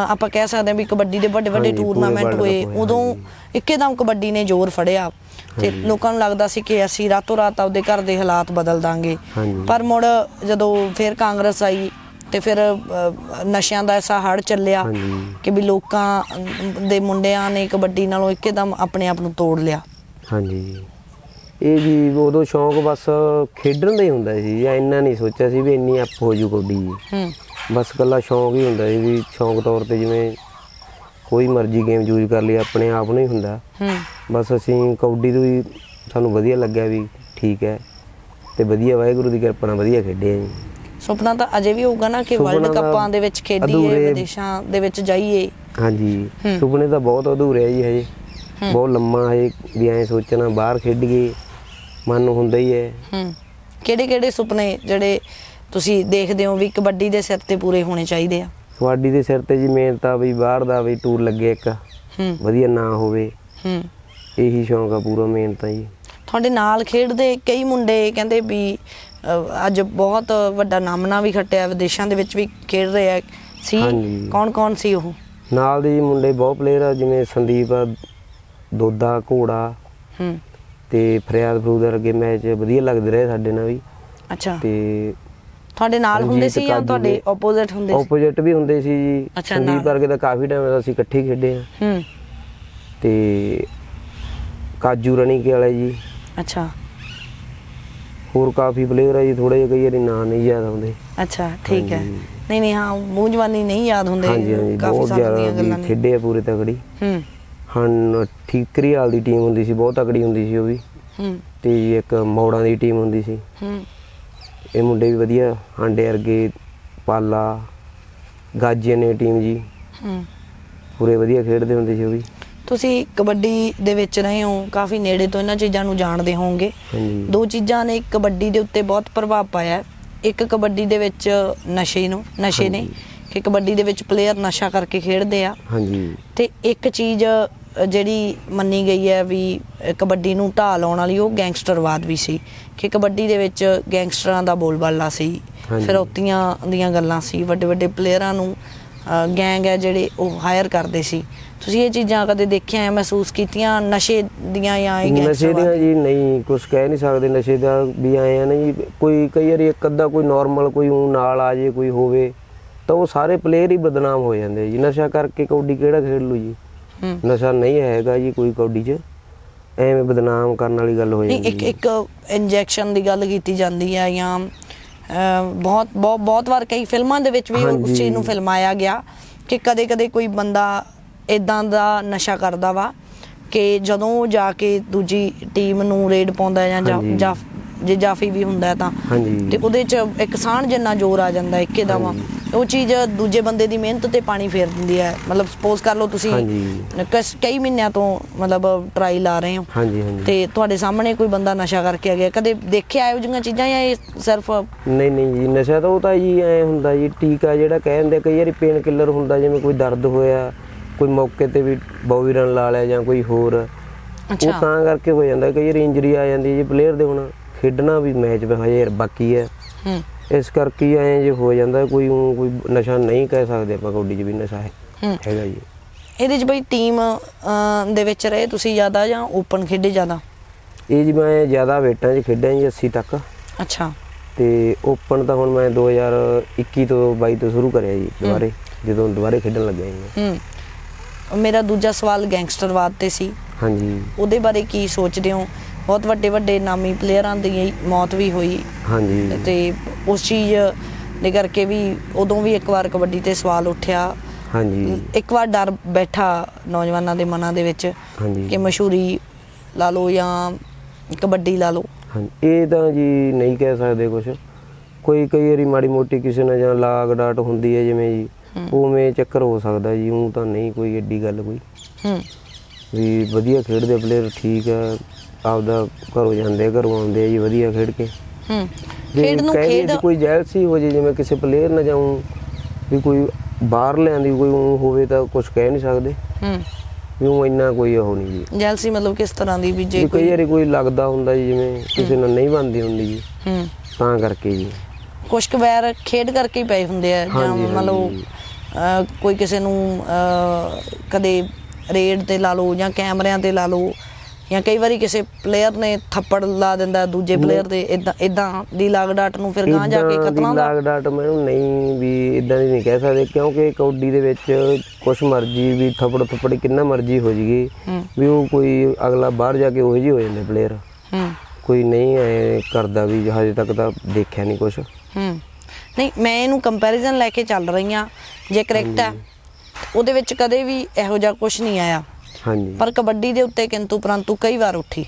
ਆਪਾਂ ਕਹਿ ਸਕਦੇ ਹਾਂ ਵੀ ਕਬੱਡੀ ਦੇ ਵੱਡੇ ਵੱਡੇ ਟੂਰਨਾਮੈਂਟ ਹੋਏ ਉਦੋਂ ਹਾਂਜੀ। ਇੱਕੇਦਮ ਕਬੱਡੀ ਨੇ ਜ਼ੋਰ ਫੜਿਆ ਤੇ ਲੋਕਾਂ ਨੂੰ ਲੱਗਦਾ ਸੀ ਕਿ ਅਸੀਂ ਰਾਤੋਂ ਰਾਤ ਆਪਦੇ ਘਰ ਦੇ ਹਾਲਾਤ ਬਦਲ ਦਾਂਗੇ। ਪਰ ਮੁੜ ਜਦੋਂ ਫਿਰ ਕਾਂਗਰਸ ਆਈ ਤੇ ਫਿਰ ਨਸ਼ਿਆਂ ਦਾ ਐਸਾ ਹੜ ਚੱਲਿਆ ਕਿ ਵੀ ਲੋਕਾਂ ਦੇ ਮੁੰਡਿਆਂ ਨੇ ਕਬੱਡੀ ਨਾਲੋਂ ਇੱਕਦਮ ਆਪਣੇ ਆਪ ਨੂੰ ਤੋੜ ਲਿਆ। ਹਾਂਜੀ। ਇਹ ਜੀ ਉਦੋਂ ਸ਼ੌਂਕ ਬਸ ਖੇਡਣ ਦਾ ਹੀ ਹੁੰਦਾ ਸੀ ਜਾਂ ਇੰਨਾ ਨਹੀਂ ਸੋਚਿਆ ਸੀ ਵੀ ਇੰਨੀ ਅੱਪ ਹੋ ਜੂ ਕਬੱਡੀ। ਹੂੰ। ਬਸ ਕੱਲਾ ਸ਼ੌਂਕ ਹੀ ਹੁੰਦਾ ਸੀ ਵੀ ਸ਼ੌਂਕ ਤੌਰ ਤੇ ਜਿਵੇਂ ਕੋਈ ਮਰਜ਼ੀ ਗੇਮ ਯੂਜ਼ ਕਰ ਲਈ ਆਪਣੇ ਆਪ ਨੂੰ ਹੀ ਹੁੰਦਾ। ਹੂੰ। ਬਸ ਅਸੀਂ ਕਬੱਡੀ ਤੋਂ ਹੀ ਸਾਨੂੰ ਵਧੀਆ ਲੱਗਿਆ ਵੀ ਠੀਕ ਹੈ ਤੇ ਵਧੀਆ ਵਾਹਿਗੁਰੂ ਦੀ ਕਿਰਪਾ ਨਾਲ ਵਧੀਆ ਖੇਡੇ ਆ ਜੀ। ਸੁਪਨਾ ਤਾਂ ਅਜੇ ਵੀ ਹੋਊਗਾ ਨਾ ਕਿ ਵਰਲਡ ਕੱਪਾਂ ਦੇ ਵਿੱਚ ਖੇਡੀਏ ਵਿਦੇਸ਼ਾਂ ਦੇ ਵਿੱਚ ਜਾਈਏ। ਹਾਂਜੀ ਸੁਪਨੇ ਤਾਂ ਬਹੁਤ ਅਧੂਰੇ ਆ ਜੀ ਹਜੇ। ਬਹੁਤ ਲੰਮਾ ਹਜੇ ਵੀ ਐਂ ਸੋਚਣਾ ਬਾਹਰ ਖੇਡੀਏ ਮਨ ਨੂੰ ਹੁੰਦਾ ਹੀ ਹੈ। ਹੂੰ। ਕਿਹੜੇ ਕਿਹੜੇ ਸੁਪਨੇ ਜਿਹੜੇ ਤੁਸੀਂ ਦੇਖਦੇ ਹੋ ਵੀ ਕਬੱਡੀ ਦੇ ਸਿਰ ਤੇ ਪੂਰੇ ਹੋਣੇ ਚਾਹੀਦੇ ਆ? ਕਬੱਡੀ ਦੇ ਸਿਰ ਤੇ ਜੀ ਮੇਨ ਤਾਂ ਵੀ ਬਾਹਰ ਦਾ ਵੀ ਟੂਰ ਲੱਗੇ ਇੱਕ। ਹੂੰ। ਵਧੀਆ ਨਾ ਹੋਵੇ। ਹੂੰ। ਇਹੀ ਸ਼ੌਂਕ ਆ ਪੂਰਾ ਮੇਨ ਤਾਂ ਜੀ। ਤੁਹਾਡੇ ਨਾਲ ਖੇਡਦੇ ਕਈ ਮੁੰਡੇ ਕਹਿੰਦੇ ਵੀ ਅੱਜ ਬਹੁਤ ਵੱਡਾ ਨਾਮਨਾ ਵੀ ਖੱਟਿਆ ਵਿਦੇਸ਼ਾਂ ਦੇ ਵਿੱਚ ਵੀ ਖੇਡ ਰਹੇ ਸੀ ਹਾਂਜੀ। ਕੌਣ ਕੌਣ ਸੀ ਉਹ? ਨਾਲ ਦੇ ਜੀ ਮੁੰਡੇ ਬਹੁਤ ਪਲੇਅਰ ਆ ਜਿਵੇਂ ਸੰਦੀਪ ਆ, ਦੋਦਾ ਘੋੜਾ ਹੂੰ। ਤੇ ਫਰਿਆਦ ਫਰੂਦ ਅੱਗੇ ਮੈਚ ਵਧੀਆ ਲੱਗਦੇ ਰਹੇ ਸਾਡੇ ਨਾਲ ਵੀ। ਅੱਛਾ। ਤੇ ਤੁਹਾਡੇ ਨਾਲ ਹੁੰਦੇ ਸੀ ਜਾਂ ਤੁਹਾਡੇ ਆਪੋਜ਼ਿਟ ਹੁੰਦੇ ਸੀ? ਆਪੋਜੀਟ ਵੀ ਹੁੰਦੇ ਸੀ ਜੀ। ਅੱਛਾ, ਸੰਦੀਪ। ਵਰਗੇ ਤਾਂ ਕਾਫੀ ਟਾਈਮ ਅਸੀਂ ਇਕੱਠੇ ਹੀ ਖੇਡੇ ਆ। ਹੂੰ। ਤੇ ਕਾਜੂ ਰਣੀ ਕੇ ਵਾਲੇ ਜੀ। ਅੱਛਾ। ਹੋਰ ਕਾਫੀ ਪਲੇਅਰ ਆ ਜੀ ਥੋੜੇ ਜਿਹੇ ਕਈ ਵਾਰੀ ਨਾਂ ਨਹੀਂ ਯਾਦ ਆਉਂਦੇ। ਅੱਛਾ ਠੀਕ ਹੈ। ਹਾਂਜੀ। ਨਹੀਂ ਨਹੀਂ ਹਾਂ ਮੂੰਹ ਜਵਾਨੀ ਨਹੀਂ ਯਾਦ ਹੁੰਦੇ ਹਾਂਜੀ ਹਾਂਜੀ ਕਾਫੀ ਬਹੁਤ ਜ਼ਿਆਦਾ ਗੱਲਾਂ ਵੀ ਨੇ। ਖੇਡੇ ਆ ਪੂਰੇ ਤਕੜੀ। ਹੂੰ। ਹਨ ਠੀਕਰੀ ਵਾਲ ਦੀ ਟੀਮ ਹੁੰਦੀ ਸੀ ਬਹੁਤ ਤਕੜੀ ਹੁੰਦੀ ਸੀ ਉਹ ਵੀ। ਹੂੰ। ਤੇ ਜੀ ਇੱਕ ਮੌੜਾਂ ਦੀ ਟੀਮ ਹੁੰਦੀ ਸੀ। ਹੂੰ। ਇਹ ਮੁੰਡੇ ਵੀ ਵਧੀਆ ਹਾਂਡੇ ਵਰਗੇ ਪਾਲਾ ਗਾਜੀਆਂ ਨੇ ਟੀਮ ਜੀ। ਹੂੰ। ਪੂਰੇ ਵਧੀਆ ਖੇਡਦੇ ਹੁੰਦੇ ਸੀ ਉਹ ਵੀ। ਤੁਸੀਂ ਕਬੱਡੀ ਦੇ ਵਿੱਚ ਰਹੇ ਹੋ ਕਾਫੀ ਨੇੜੇ ਤੋਂ ਇਹਨਾਂ ਚੀਜ਼ਾਂ ਨੂੰ ਜਾਣਦੇ ਹੋਵੋਗੇ। ਹਾਂਜੀ। ਦੋ ਚੀਜ਼ਾਂ ਨੇ ਕਬੱਡੀ ਦੇ ਉੱਤੇ ਬਹੁਤ ਪ੍ਰਭਾਵ ਪਾਇਆ ਹੈ। ਇੱਕ ਕਬੱਡੀ ਦੇ ਵਿੱਚ ਨਸ਼ੇ ਨੂੰ ਨਸ਼ੇ ਨੇ ਕਿ ਕਬੱਡੀ ਦੇ ਵਿੱਚ ਪਲੇਅਰ ਨਸ਼ਾ ਕਰਕੇ ਖੇਡਦੇ ਆ। ਹਾਂਜੀ। ਤੇ ਇੱਕ ਚੀਜ਼ ਅ, ਜਿਹੜੀ ਮੰਨੀ ਗਈ ਹੈ ਵੀ ਅ, ਕਬੱਡੀ ਨੂੰ ਢਾਹ ਲਾਉਣ ਵਾਲੀ ਉਹ ਗੈਂਗਸਟਰਵਾਦ ਵੀ ਸੀ। ਕਿ ਕਬੱਡੀ ਦੇ ਵਿੱਚ ਗੈਂਗਸਟਰਾਂ ਦਾ ਬੋਲਬਾਲਾ ਸੀ ਹਾਂਜੀ। ਫਿਰੌਤੀਆਂ ਦੀਆਂ ਗੱਲਾਂ ਸੀ ਵੱਡੇ ਵੱਡੇ ਪਲੇਅਰਾਂ ਨੂੰ ਗੈਂਗ ਹੈ ਜਿਹੜੇ ਉਹ ਹਾਇਰ ਕਰਦੇ ਸੀ। ਤੁਸੀਂ ਇਹ ਚੀਜ਼ਾਂ ਕਦੇ ਦੇਖਿਆ ਹੈ ਮਹਿਸੂਸ ਕੀਤੀਆਂ? ਨਸ਼ੇ ਦੀਆਂ ਜਾਂ ਇਹ ਨਸ਼ੇ ਗੈਂਗਸਟਰਵਾਦ ਦੀਆਂ ਜੀ ਨਹੀਂ ਕੁਝ ਕਹਿ ਨਹੀਂ ਸਕਦੇ। ਨਸ਼ੇ ਦਾ ਵੀ ਆਏ ਆ ਨਾ ਜੀ ਕੋਈ ਕਈ ਵਾਰੀ ਇੱਕ ਅੱਧਾ ਕੋਈ ਨਾਰਮਲ ਕੋਈ ਊਂ ਨਾਲ ਆ ਜੇ ਕੋਈ ਹੋਵੇ ਤਾਂ ਉਹ ਸਾਰੇ ਪਲੇਅਰ ਹੀ ਬਦਨਾਮ ਹੋ ਜਾਂਦੇ ਜੀ। ਨਸ਼ਾ ਕਰਕੇ ਕਬੱਡੀ ਕਿਹੜਾ ਖੇਡ ਲੂ ਜੀ? ਨਸ਼ਾ ਨਹੀਂ ਹੈਗਾ ਜੀ ਕੋਈ ਕਬੱਡੀ 'ਚ। ਐਵੇਂ ਬਦਨਾਮ ਕਰਨ ਵਾਲੀ ਗੱਲ ਹੋ ਜਾਂਦੀ ਇੱਕ ਹੈ। ਇੱਕ ਇੰਜੈਕਸ਼ਨ ਦੀ ਗੱਲ ਕੀਤੀ ਜਾਂਦੀ ਹੈ ਜਾਂ ਬਹੁਤ ਬਹੁਤ ਬਹੁਤ ਵਾਰ ਕਈ ਫਿਲਮਾਂ ਦੇ ਵਿੱਚ ਵੀ ਉਸ। ਚੀਜ਼ ਨੂੰ ਫਿਲਮਾਇਆ ਗਿਆ ਕਿ ਕਦੇ-ਕਦੇ ਕੋਈ ਬੰਦਾ ਇਦਾਂ ਦਾ ਨਸ਼ਾ ਕਰਦਾ ਵਾ ਕਿ ਜਦੋਂ ਜਾ ਕੇ ਦੂਜੀ ਟੀਮ ਨੂੰ ਰੇਡ ਪਾਉਂਦਾ ਜਾਂ ਜਾ-। ਜਾਂ ਜਾਫੀ ਵੀ ਹੁੰਦਾ ਤਾਂ ਤੇ ਉਹਦੇ ਚ ਇੱਕ ਸਾਣ ਜਿੰਨਾ ਜ਼ੋਰ ਆ ਜਾਂਦਾ ਇੱਕੇ ਦਮ ਉਹ ਚੀਜ਼ ਦੂਜੇ ਬੰਦੇ ਦੀ ਮਿਹਨਤ ਤੇ ਪਾਣੀ ਫੇਰ ਦਿੰਦੀ ਹੈ। ਮਤਲਬ ਸਪੋਜ਼ ਕਰ ਲਓ ਤੁਸੀਂ। ਕਸ- ਕਈ ਮਹੀਨਿਆਂ ਤੋਂ ਮਤਲਬ ਟਰਾਈ ਲਾ ਰਹੇ ਹੋ। ਹਾਂਜੀ ਹਾਂਜੀ। ਤੇ ਤੁਹਾਡੇ ਸਾਹਮਣੇ ਕੋਈ ਬੰਦਾ ਨਸ਼ਾ ਕਰਕੇ ਆ ਗਿਆ। ਕਦੇ ਦੇਖਿਆ ਇਹੋ ਜਿਹੀਆਂ ਚੀਜ਼ਾਂ ਜਾਂ ਇਹ ਸਿਰਫ ਨਹੀਂ ਨਹੀਂ ਜੀ ਨਸ਼ਾ ਤਾਂ ਉਹ ਤਾਂ ਜੀ ਐ ਹੁੰਦਾ ਜੀ ਟੀਕਾ ਜਿਹੜਾ ਕਹਿੰਦੇ ਕਈ ਵਾਰੀ ਪੇਨ ਕਿਲਰ ਹੁੰਦਾ ਜਿਵੇਂ ਕੋਈ ਦਰਦ ਹੋਇਆ ਕੋਈ ਮੌਕੇ ਤੇ ਵੀ ਬੋਵੀਰਨ ਲਾ ਲਿਆ ਜਾਂ ਕੋਈ ਹੋਰ। ਉਹ ਅੱਛਾ ਤਾਂ ਕਰਕੇ ਹੋ ਜਾਂਦਾ ਕਈ ਵਾਰੀ ਇੰਜਰੀ ਆ ਜਾਂਦੀ ਹੈ ਜੀ ਪਲੇਅਰ ਦੇ ਹੁਣ ਖੇਡਣਾ ਵੀ ਮੈਚ ਹਜੇ ਬਾਕੀ ਹੈ। ਹੂੰ। ਇਸ ਕਰਕੇ ਐ ਜੇ ਹੋ ਜਾਂਦਾ ਕੋਈ ਊਂ ਕੋਈ ਨਸ਼ਾ ਨਹੀਂ ਕਹਿ ਸਕਦੇ ਆਪਾਂ ਕਬੱਡੀ 'ਚ ਵੀ ਨਸ਼ਾ ਹੈ ਹੂੰ। ਹੈਗਾ ਜੀ ਇਹਦੇ ਚ ਬਈ ਟੀਮ ਦੇ ਵਿੱਚ ਰਹੇ ਤੁਸੀਂ ਜ਼ਿਆਦਾ ਜਾਂ ਓਪਨ ਖੇਡੇ ਜ਼ਿਆਦਾ? ਇਹ ਜੀ ਮੈਂ ਜ਼ਿਆਦਾ ਵੇਟਾਂ 'ਚ ਖੇਡਿਆ ਜੀ 80 ਤੱਕ। ਅੱਛਾ। ਤੇ ਓਪਨ ਤਾਂ ਹੁਣ ਮੈਂ 2021 ਤੋਂ 22 ਤੋਂ ਸ਼ੁਰੂ ਕਰਿਆ ਜੀ ਦੁਬਾਰੇ ਜਦੋਂ ਦੁਬਾਰੇ ਖੇਡਣ ਲੱਗਿਆ ਜੀ ਮੈਂ। ਹੂੰ। ਮੇਰਾ ਦੂਜਾ ਸਵਾਲ ਗੈਂਗਸਟਰਵਾਦ ਤੇ ਸੀ। ਹਾਂਜੀ। ਉਹਦੇ ਬਾਰੇ ਕੀ ਸੋਚਦੇ ਹੋ? ਬਹੁਤ ਵੱਡੇ ਵੱਡੇ ਨਾਮੀ ਪਲੇਅਰਾਂ ਦੀ ਮੌਤ ਵੀ ਹੋਈ। ਹਾਂਜੀ। ਤੇ ਉਸ ਚੀਜ਼ ਦੇ ਕਰਕੇ ਵੀ ਉਦੋਂ ਵੀ ਇੱਕ ਵਾਰ ਕਬੱਡੀ ਤੇ ਸਵਾਲ ਉੱਠਿਆ। ਹਾਂਜੀ। ਇੱਕ ਵਾਰ ਡਰ ਬੈਠਾ ਨੌਜਵਾਨਾਂ ਦੇ ਮਨਾਂ ਦੇ ਵਿੱਚ ਕਿ ਮਸ਼ਹੂਰੀ ਲਾ ਲਓ ਜਾਂ ਕਬੱਡੀ ਲਾ ਲਓ। ਹਾਂਜੀ ਇਹ ਤਾਂ ਜੀ ਨਹੀਂ ਕਹਿ ਸਕਦੇ ਕੁਝ ਕੋਈ ਕਈ ਵਾਰੀ ਮਾੜੀ ਮੋਟੀ ਕਿਸੇ ਨਾਲ ਜਾਂ ਲਾਗ ਡਾਟ ਹੁੰਦੀ ਹੈ ਜਿਵੇਂ ਜੀ। ਉਵੇਂ ਚੱਕਰ ਹੋ ਸਕਦਾ ਜੀ ਉਹ ਤਾਂ ਨਹੀਂ ਕੋਈ ਏਡੀ ਗੱਲ ਕੋਈ। ਹੂੰ। ਵੀ ਵਧੀਆ ਖੇਡਦੇ ਪਲੇਅਰ ਠੀਕ ਹੈ ਆਪਦਾ ਘਰੋਂ ਜਾਂਦੇ ਘਰੋਂ ਆਉਂਦੇ ਆ ਜੀ ਵਧੀਆ ਖੇਡ ਕੇ। ਹੂੰ। ਖੇਡ ਨੂੰ ਖੇਡ ਕੋਈ ਜੈਲਸੀ ਹੋ ਜੇ ਜਿਵੇਂ ਕਿਸੇ ਪਲੇਅਰ ਨਾਲ ਜਾਉਂ ਵੀ ਕੋਈ ਬਾਹਰ ਲਿਆਂਦੀ ਕੋਈ ਹੋਵੇ ਤਾਂ ਕੁਝ ਕਹਿ ਨਹੀਂ ਸਕਦੇ। ਹੂੰ। ਵੀ ਉਹ ਇੰਨਾ ਕੋਈ ਉਹ ਨਹੀਂ ਜੀ। ਜੈਲਸੀ ਮਤਲਬ ਕਿਸ ਤਰ੍ਹਾਂ ਦੀ ਵੀ ਜੇ ਕਈ ਵਾਰੀ ਕੋਈ ਲੱਗਦਾ ਹੁੰਦਾ ਜੀ ਜਿਵੇਂ ਕਿਸੇ ਨਾਲ ਨਹੀਂ ਬਣਦੀ ਹੁੰਦੀ ਜੀ। ਹੂੰ। ਤਾਂ ਕਰਕੇ ਜੀ। ਕੁਛ ਕੁ ਵੈਰ ਖੇਡ ਕਰਕੇ ਹੀ ਪਏ ਹੁੰਦੇ ਆ ਜਾਂ। ਅਹ, ਕੋਈ ਕਿਸੇ ਨੂੰ ਕਦੇ ਰੇਡ ਤੇ ਲਾ ਲਓ ਜਾਂ ਕੈਮਰਿਆਂ ਤੇ ਲਾ ਲਓ ਜਾਂ ਕਈ ਵਾਰੀ ਕਿਸੇ ਪਲੇਅਰ ਨੇ ਥੱਪੜ ਲਾ ਦਿੰਦਾ ਦੂਜੇ ਪਲੇਅਰ ਦੇ ਇਦਾਂ ਇਦਾਂ ਦੀ ਲਾਗ ਡਾਟ ਨੂੰ ਫਿਰ ਗਾਂ ਜਾ ਕੇ ਖਤਮ ਹੁੰਦਾ? ਲਾਗ ਡਾਟ ਮੈਨੂੰ ਨਹੀਂ ਵੀ ਇਦਾਂ ਦੀ ਨਹੀਂ ਕਹਿ ਸਕਦੇ ਕਿਉਂਕਿ ਕੌਡੀ ਦੇ ਵਿੱਚ ਕੁਛ ਮਰਜ਼ੀ ਵੀ ਥੱਪੜ ਥੱਪੜ ਕਿੰਨਾ ਮਰਜ਼ੀ ਹੋ ਜੀਗੀ ਵੀ ਉਹ ਕੋਈ ਅਗਲਾ ਬਾਹਰ ਜਾ ਕੇ ਉਹੋ ਜਿਹੇ ਹੋ ਜਾਂਦੇ ਪਲੇਅਰ ਹੂੰ। ਕੋਈ ਨਹੀਂ ਐ ਕਰਦਾ ਵੀ ਹਜੇ ਤੱਕ ਤਾਂ ਦੇਖਿਆ ਨਹੀਂ ਕੁਛ। ਹੂੰ। ਨਹੀਂ ਮੈਂ ਇਹਨੂੰ ਕੰਪੈਰੀਜ਼ਨ ਲੈ ਕੇ ਚੱਲ ਰਹੀ ਆ ਜੇ ਕਰੈਕਟ ਹੈ ਉਹਦੇ ਵਿੱਚ ਕਦੇ ਵੀ ਇਹੋ ਜਿਹਾ ਕੁਝ ਨਹੀਂ ਆਇਆ। ਹਾਂਜੀ। ਪਰ ਕਬੱਡੀ ਦੇ ਉੱਤੇ ਕਿੰਤੂ ਪਰੰਤੂ ਕਈ ਵਾਰ ਉੱਠੀ।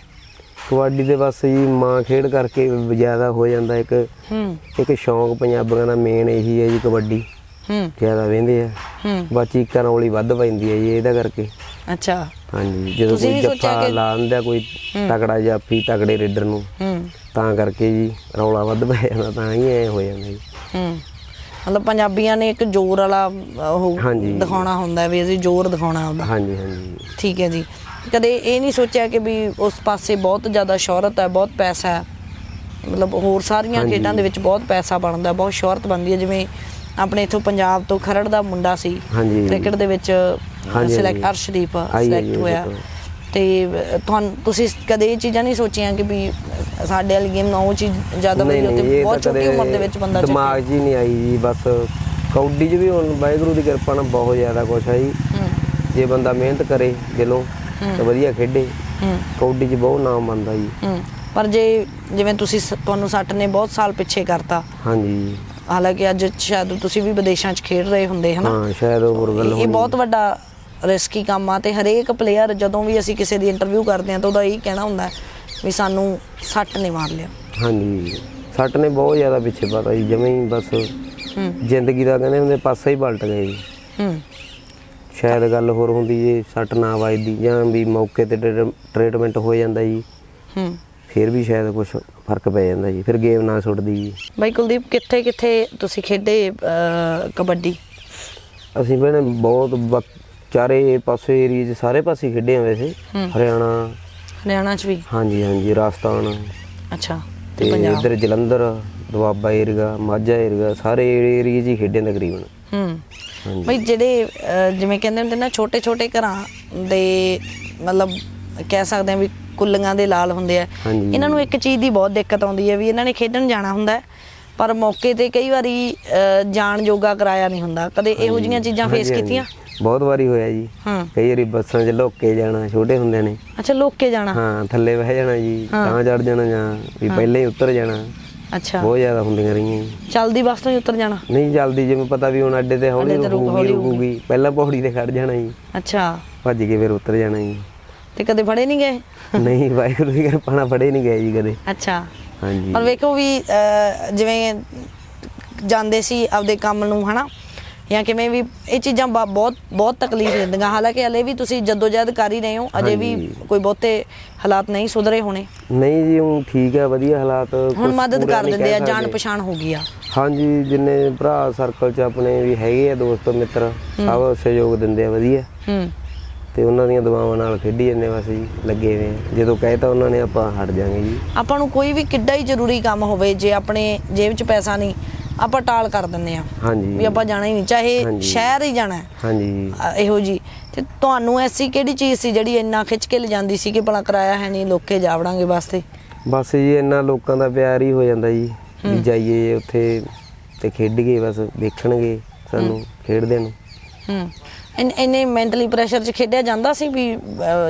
ਕਬੱਡੀ ਦੇ ਬਸ ਜੀ ਮਾਂ ਖੇਡ ਕਰਕੇ ਜ਼ਿਆਦਾ ਹੋ ਜਾਂਦਾ ਇੱਕ ਹੂੰ। ਇੱਕ ਸ਼ੌਂਕ ਪੰਜਾਬੀਆਂ ਦਾ ਮੇਨ ਇਹੀ ਹੈ ਜੀ ਕਬੱਡੀ। ਹੂੰ। ਜ਼ਿਆਦਾ ਵੇਂਦੇ ਆ। ਹੂੰ। ਬਸ ਚੀਕਾਂ ਰੌਲੀ ਵੱਧ ਪੈਂਦੀ ਹੈ ਜੀ ਇਹਦਾ ਕਰਕੇ। ਅੱਛਾ। ਹਾਂਜੀ ਜਦੋਂ ਤੁਸੀਂ ਕੋਈ ਵੀ ਸੋਚਿਆ ਜੱਫਾ ਕਿ- ਲਾ ਦਿੰਦਾ ਕੋਈ ਤਕੜਾ ਜਾਫੀ ਤਕੜੇ ਰੇਡਰ ਨੂੰ ਹੂੰ। ਤਾਂ ਕਰਕੇ ਜੀ ਰੌਲਾ ਵੱਧ ਪੈ ਜਾਂਦਾ ਤਾਂ ਹੀ ਐ ਹੋ ਜਾਂਦਾ ਜੀ। ਹੂੰ। ਮਤਲਬ ਪੰਜਾਬੀਆਂ ਨੇ ਇੱਕ ਜ਼ੋਰ ਵਾਲਾ ਉਹ ਹਾਂਜੀ। ਦਿਖਾਉਣਾ ਹੁੰਦਾ ਵੀ ਅਸੀਂ ਜ਼ੋਰ ਦਿਖਾਉਣਾ ਹੁੰਦਾ ਹਾਂਜੀ ਹਾਂਜੀ ਠੀਕ ਹੈ ਜੀ ਕਦੇ ਇਹ ਨਹੀਂ ਸੋਚਿਆ ਕਿ ਵੀ ਉਸ ਪਾਸੇ ਬਹੁਤ ਜ਼ਿਆਦਾ ਸ਼ੋਹਰਤ ਹੈ ਬਹੁਤ ਪੈਸਾ ਹੈ ਮਤਲਬ ਹੋਰ ਸਾਰੀਆਂ ਹਾਂਜੀ। ਖੇਡਾਂ ਦੇ ਵਿੱਚ ਬਹੁਤ ਪੈਸਾ ਬਣਦਾ ਬਹੁਤ ਸ਼ੋਹਰਤ ਬਣਦੀ ਹੈ ਜਿਵੇਂ ਆਪਣੇ ਇਥੋਂ ਪੰਜਾਬ ਤੋਂ ਖਰੜ ਦਾ ਮੁੰਡਾ ਸੀ ਹਾਂਜੀ ਕ੍ਰਿਕਟ ਦੇ ਵਿੱਚ ਹਾਂਜੀ, ਸਿਲੈਕਟ ਹਾਂਜੀ। ਅਰਸ਼ਦੀਪ ਆਈ ਹੈ ਸਿਲੈਕਟ ਜੀ, ਹੋਇਆ ਤਾਂ। ਤੇ ਤੁਹਾਨੂੰ ਤੁਸੀਂ ਕਦੇ ਇਹ ਚੀਜ਼ਾਂ ਨਹੀਂ ਸੋਚੀਆਂ ਕਿ ਵੀ ਸਾਡੇ ਵਾਲੀ ਗੇਮ ਨਾ ਉਹ ਚੀਜ਼ ਜ਼ਿਆਦਾ ਨਹੀਂ ਵਧੀਆ ਇਹ ਬਹੁਤ ਛੋਟੀ ਉਮਰ ਦੇ ਵਿੱਚ ਬੰਦਾ। ਦਿਮਾਗ ਹੀ ਨਹੀਂ ਆਈ ਜੀ ਬਸ ਕੌਡੀ 'ਚ ਵੀ ਹੁਣ ਵਾਹਿਗੁਰੂ ਦੀ ਕਿਰਪਾ ਨਾਲ ਬਹੁਤ ਜ਼ਿਆਦਾ ਕੁਛ ਹੈ ਜੀ। ਜੇ ਬੰਦਾ ਮਿਹਨਤ ਕਰੇ ਦਿਲੋਂ ਤਾਂ ਵਧੀਆ ਖੇਡੇ। ਕੌਡੀ 'ਚ ਬਹੁਤ ਨਾਮ ਆਉਂਦਾ ਜੀ। ਪਰ ਜੇ ਜਿਵੇਂ ਤੁਸੀਂ ਤੁਹਾਨੂੰ ਸੱਟ ਨੇ ਬਹੁਤ ਸਾਲ ਪਿੱਛੇ ਕਰਤਾ। ਹਾਂਜੀ। ਹਾਲਾਂਕਿ ਅੱਜ ਸ਼ਾਇਦ ਤੁਸੀਂ ਵੀ ਵਿਦੇਸ਼ਾਂ 'ਚ ਖੇਡ ਰਹੇ ਹੁੰਦੇ ਹਨਾ? ਹਾਂ ਸ਼ਾਇਦ ਉਹ ਹੋਰ ਗੱਲ ਇਹ ਹੋਣੀ। ਬਹੁਤ ਵੱਡਾ ਰਿਸਕੀ ਕੰਮ ਆ ਤੇ ਹਰੇਕ ਪਲੇਅਰ ਜਦੋਂ ਵੀ ਅਸੀਂ ਕਿਸੇ ਦੀ ਇੰਟਰਵਿਊ ਕਰਦੇ ਆ ਤਾਂ ਉਹਦਾ ਇਹ ਕਹਿਣਾ ਹੁੰਦਾ ਹੈ ਵੀ ਸਾਨੂੰ ਸੱਟ ਨੇ ਮਾਰ ਲਿਆ। ਹਾਂਜੀ। ਸੱਟ ਨੇ ਬਹੁਤ ਜ਼ਿਆਦਾ ਪਿੱਛੇ ਪਤਾ ਜੀ ਜਮੇ ਹੀ ਬਸ ਹੂੰ। ਜ਼ਿੰਦਗੀ ਦਾ ਕਹਿੰਦੇ ਹੁੰਦੇ ਪਾਸਾ ਹੀ ਪਲਟ ਗਏ ਜੀ। ਹੂੰ। ਸ਼ਾਇਦ ਗੱਲ ਹੋਰ ਹੁੰਦੀ ਜੇ ਸੱਟ ਨਾ ਵੱਜਦੀ ਜਾਂ ਵੀ ਮੌਕੇ ਤੇ ਟ੍ਰੀਟਮੈਂਟ ਹੋ ਜਾਂਦਾ ਜੀ। ਹੂੰ। ਫਿਰ ਵੀ ਸ਼ਾਇਦ ਕੁਝ ਫ਼ਰਕ ਪੈ ਜਾਂਦਾ ਜੀ ਫਿਰ ਗੇਮ ਨਾ ਛੁੱਟਦੀ ਜੀ। ਬਾਈ ਕੁਲਦੀਪ ਕਿੱਥੇ ਕਿੱਥੇ ਤੁਸੀਂ ਖੇਡੇ ਕਬੱਡੀ? ਅਸੀਂ ਭੈਣੇ ਬਹੁਤ ਚਾਰੇ ਪਾਸੇ ਏਰੀਏ 'ਚ ਸਾਰੇ ਪਾਸੇ ਖੇਡੇ ਆ ਵੈਸੇ। ਹਰਿਆਣਾ ਹਰਿਆਣਾ 'ਚ ਵੀ? ਹਾਂਜੀ ਹਾਂਜੀ ਰਾਜਸਥਾਨ। ਅੱਛਾ ਤੇ ਪੰਜਾਬ? ਇੱਧਰ ਜਲੰਧਰ ਦੁਆਬਾ ਏਰੀਆ ਮਾਝਾ ਏਰੀਆ ਸਾਰੇ ਏਰੀਏ ਹੀ ਖੇਡੇ ਤਕਰੀਬਨ। ਹੂੰ। ਹਾਂਜੀ। ਬਈ ਜਿਹੜੇ ਅਹ, ਜਿਵੇਂ ਕਹਿੰਦੇ ਹੁੰਦੇ ਨਾ ਛੋਟੇ ਛੋਟੇ ਘਰਾਂ ਦੇ ਮਤਲਬ ਕਹਿ ਸਕਦੇ ਆ ਵੀ ਕੁੱਲੀਆਂ ਦੇ ਲਾਲ ਹੁੰਦੇ ਆ। ਹਾਂਜੀ। ਇਹਨਾਂ ਨੂੰ ਇੱਕ ਚੀਜ਼ ਦੀ ਬਹੁਤ ਦਿੱਕਤ ਆਉਂਦੀ ਹੈ ਵੀ ਇਹਨਾਂ ਨੇ ਖੇਡਣ ਜਾਣਾ ਹੁੰਦਾ ਹੈ, ਪਰ ਮੌਕੇ ਤੇ ਕਈ ਵਾਰੀ ਅਹ, ਜਾਣ ਜੋਗਾ ਕਰਾਇਆ ਨਹੀਂ ਹੁੰਦਾ। ਕਦੇ ਇਹੋ ਜਿਹੀਆਂ ਚੀਜ਼ਾਂ ਫੇਸ ਹਾਂਜੀ, ਕੀਤੀਆਂ। ਬਹੁਤ ਵਾਰੀ ਹੋਇਆ ਜੀ। ਹੂੰ। ਕਈ ਵਾਰੀ ਬੱਸਾਂ 'ਚ ਲੁੱਕ ਕੇ ਜਾਣਾ ਛੋਟੇ ਹੁੰਦੇ ਨੇ। ਅੱਛਾ ਲੋਕ ਕੇ ਜਾਣਾ? ਹਾਂ ਥੱਲੇ ਬਹਿ ਜਾਣਾ ਜੀ ਤਾਂ ਚੜ ਜਾਣਾ ਜਾਂ ਵੀ ਪਹਿਲਾਂ ਹੀ ਉਤਰ ਜਾਣਾ। ਅੱਛਾ। ਬਹੁਤ ਜ਼ਿਆਦਾ ਹੁੰਦੀਆਂ ਰਹੀਆਂ। ਜੀ। ਚਲਦੀ ਬੱਸ ਤੋਂ ਹੀ ਉਤਰ ਜਾਣਾ? ਨਹੀਂ ਜਲਦੀ ਜਿਵੇਂ ਪਤਾ ਵੀ ਹੁਣ ਅੱਡੇ ਤੇ ਹੌਲੀ ਅੱਡੇ ਤੇ ਰੁਕ- ਰੁਕੂਗੀ ਹੌਲੀ ਰੁਕੂਗੀ। ਪਹਿਲਾਂ ਪੌੜੀ ਤੇ ਖੜ ਜਾਣਾ ਜੀ। ਅੱਛਾ। ਭੱਜ ਕੇ ਫਿਰ ਉਤਰ ਜਾਣਾ ਜੀ। ਤੇ ਕਦੇ ਫੜੇ ਨਹੀਂ ਗਏ? ਨਹੀਂ ਵਾਹਿਗੁਰੂ ਦੀ ਕਿਰਪਾ ਨਾਲ ਫੜੇ ਨਹੀਂ ਗਏ ਜੀ ਕਦੇ। ਅੱਛਾ। ਹਾਂਜੀ। ਪਰ ਵੇਖੋ ਵੀ ਅਹ, ਜਿਵੇਂ ਜਾਂਦੇ ਸੀ ਆਪਦੇ ਕੰਮ ਨੂੰ ਹਨਾ? ਜਾਂ ਕਿਵੇਂ ਵੀ ਇਹ ਚੀਜ਼ਾਂ ਬਾ- ਬਹੁਤ ਬਹੁਤ ਤਕਲੀਫ ਦਿੰਦੀਆਂ। ਹਾਲਾਂਕਿ ਹਲੇ ਵੀ ਤੁਸੀਂ ਜਦੋਜਹਿਦ ਕਰ ਹੀ ਰਹੇ ਹੋ ਅਜੇ ਵੀ। ਕੋਈ ਬਹੁਤੇ ਹਾਲਾਤ ਨਹੀਂ ਸੁਧਰੇ ਹੋਣੇ। ਨਹੀਂ ਜੀ ਹੁਣ ਠੀਕ ਹੈ ਵਧੀਆ ਹਾਲਾਤ ਹੁਣ ਕੁਛ ਮਦਦ ਪੂਰਾ ਕਰ ਨਹੀਂ ਦਿੰਦੇ ਆ ਜਾਣ ਸਕਦੇ। ਪਛਾਣ ਹੋ ਗਈ ਆ। ਹਾਂਜੀ ਜਿੰਨੇ ਭਰਾ ਸਰਕਲ ਚ ਆਪਣੇ ਵੀ ਹੈਗੇ ਆ ਦੋਸਤ ਮਿੱਤਰ ਸਭ ਸਹਿਯੋਗ ਦਿੰਦੇ ਆ ਵਧੀਆ। ਹੂੰ। ਤੇ ਉਹਨਾਂ ਦੀਆਂ ਦੁਆਵਾਂ ਨਾਲ ਖੇਡੀ ਜੰਨੇ ਬਸ ਜੀ ਲੱਗੇ ਹੋਏ ਆ। ਜਦੋਂ ਕਹਿਤਾ ਉਹਨਾਂ ਨੇ ਆਪਾਂ ਹਟ ਜਾਾਂਗੇ ਜੀ। ਆਪਾਂ ਨੂੰ ਕੋਈ ਵੀ ਕਿੱਡਾ ਹੀ ਜ਼ਰੂਰੀ ਕੰਮ ਹੋਵੇ ਜੇ ਆਪਣੇ ਜੇਬ 'ਚ ਪੈਸਾ ਨਹੀਂ ਆਪਾਂ ਟਾਲ ਕਰ ਦਿੰਦੇ ਆ ਵੀ ਹਾਂਜੀ ਆਪਾਂ ਜਾਣਾ ਹੀ ਨਹੀਂ ਚਾਹੇ। ਸ਼ਹਿਰ ਹੀ ਜਾਣਾ ਹਾਂਜੀ। ਇਹੋ ਜੀ। ਤੇ ਤੁਹਾਨੂੰ ਐਸੀ ਕਿਹੜੀ ਚੀਜ਼ ਸੀ ਜਿਹੜੀ ਇੰਨਾ ਖਿੱਚ ਕੇ ਲਿਜਾਂਦੀ ਸੀ ਕਿ ਭਲਾ ਕਰਾਇਆ ਹੈ ਨਹੀਂ ਲੋਕੇ ਜਾਵੜਾਂਗੇ ਵਾਸਤੇ ਬਸ ਜੀ ਇੰਨਾ ਲੋਕਾਂ ਦਾ ਪਿਆਰ ਹੀ ਹੋ ਜਾਂਦਾ ਜੀ ਵੀ ਜਾਈਏ ਉੱਥੇ ਤੇ ਖੇਡੀਏ ਬਸ ਦੇਖਣਗੇ ਸਾਨੂੰ ਖੇਡਦੇ ਨੂੰ। ਹੂੰ। ਇੰਨੇ ਮੈਂਟਲੀ ਪ੍ਰੈਸ਼ਰ 'ਚ ਖੇਡਿਆ ਜਾਂਦਾ ਸੀ ਵੀ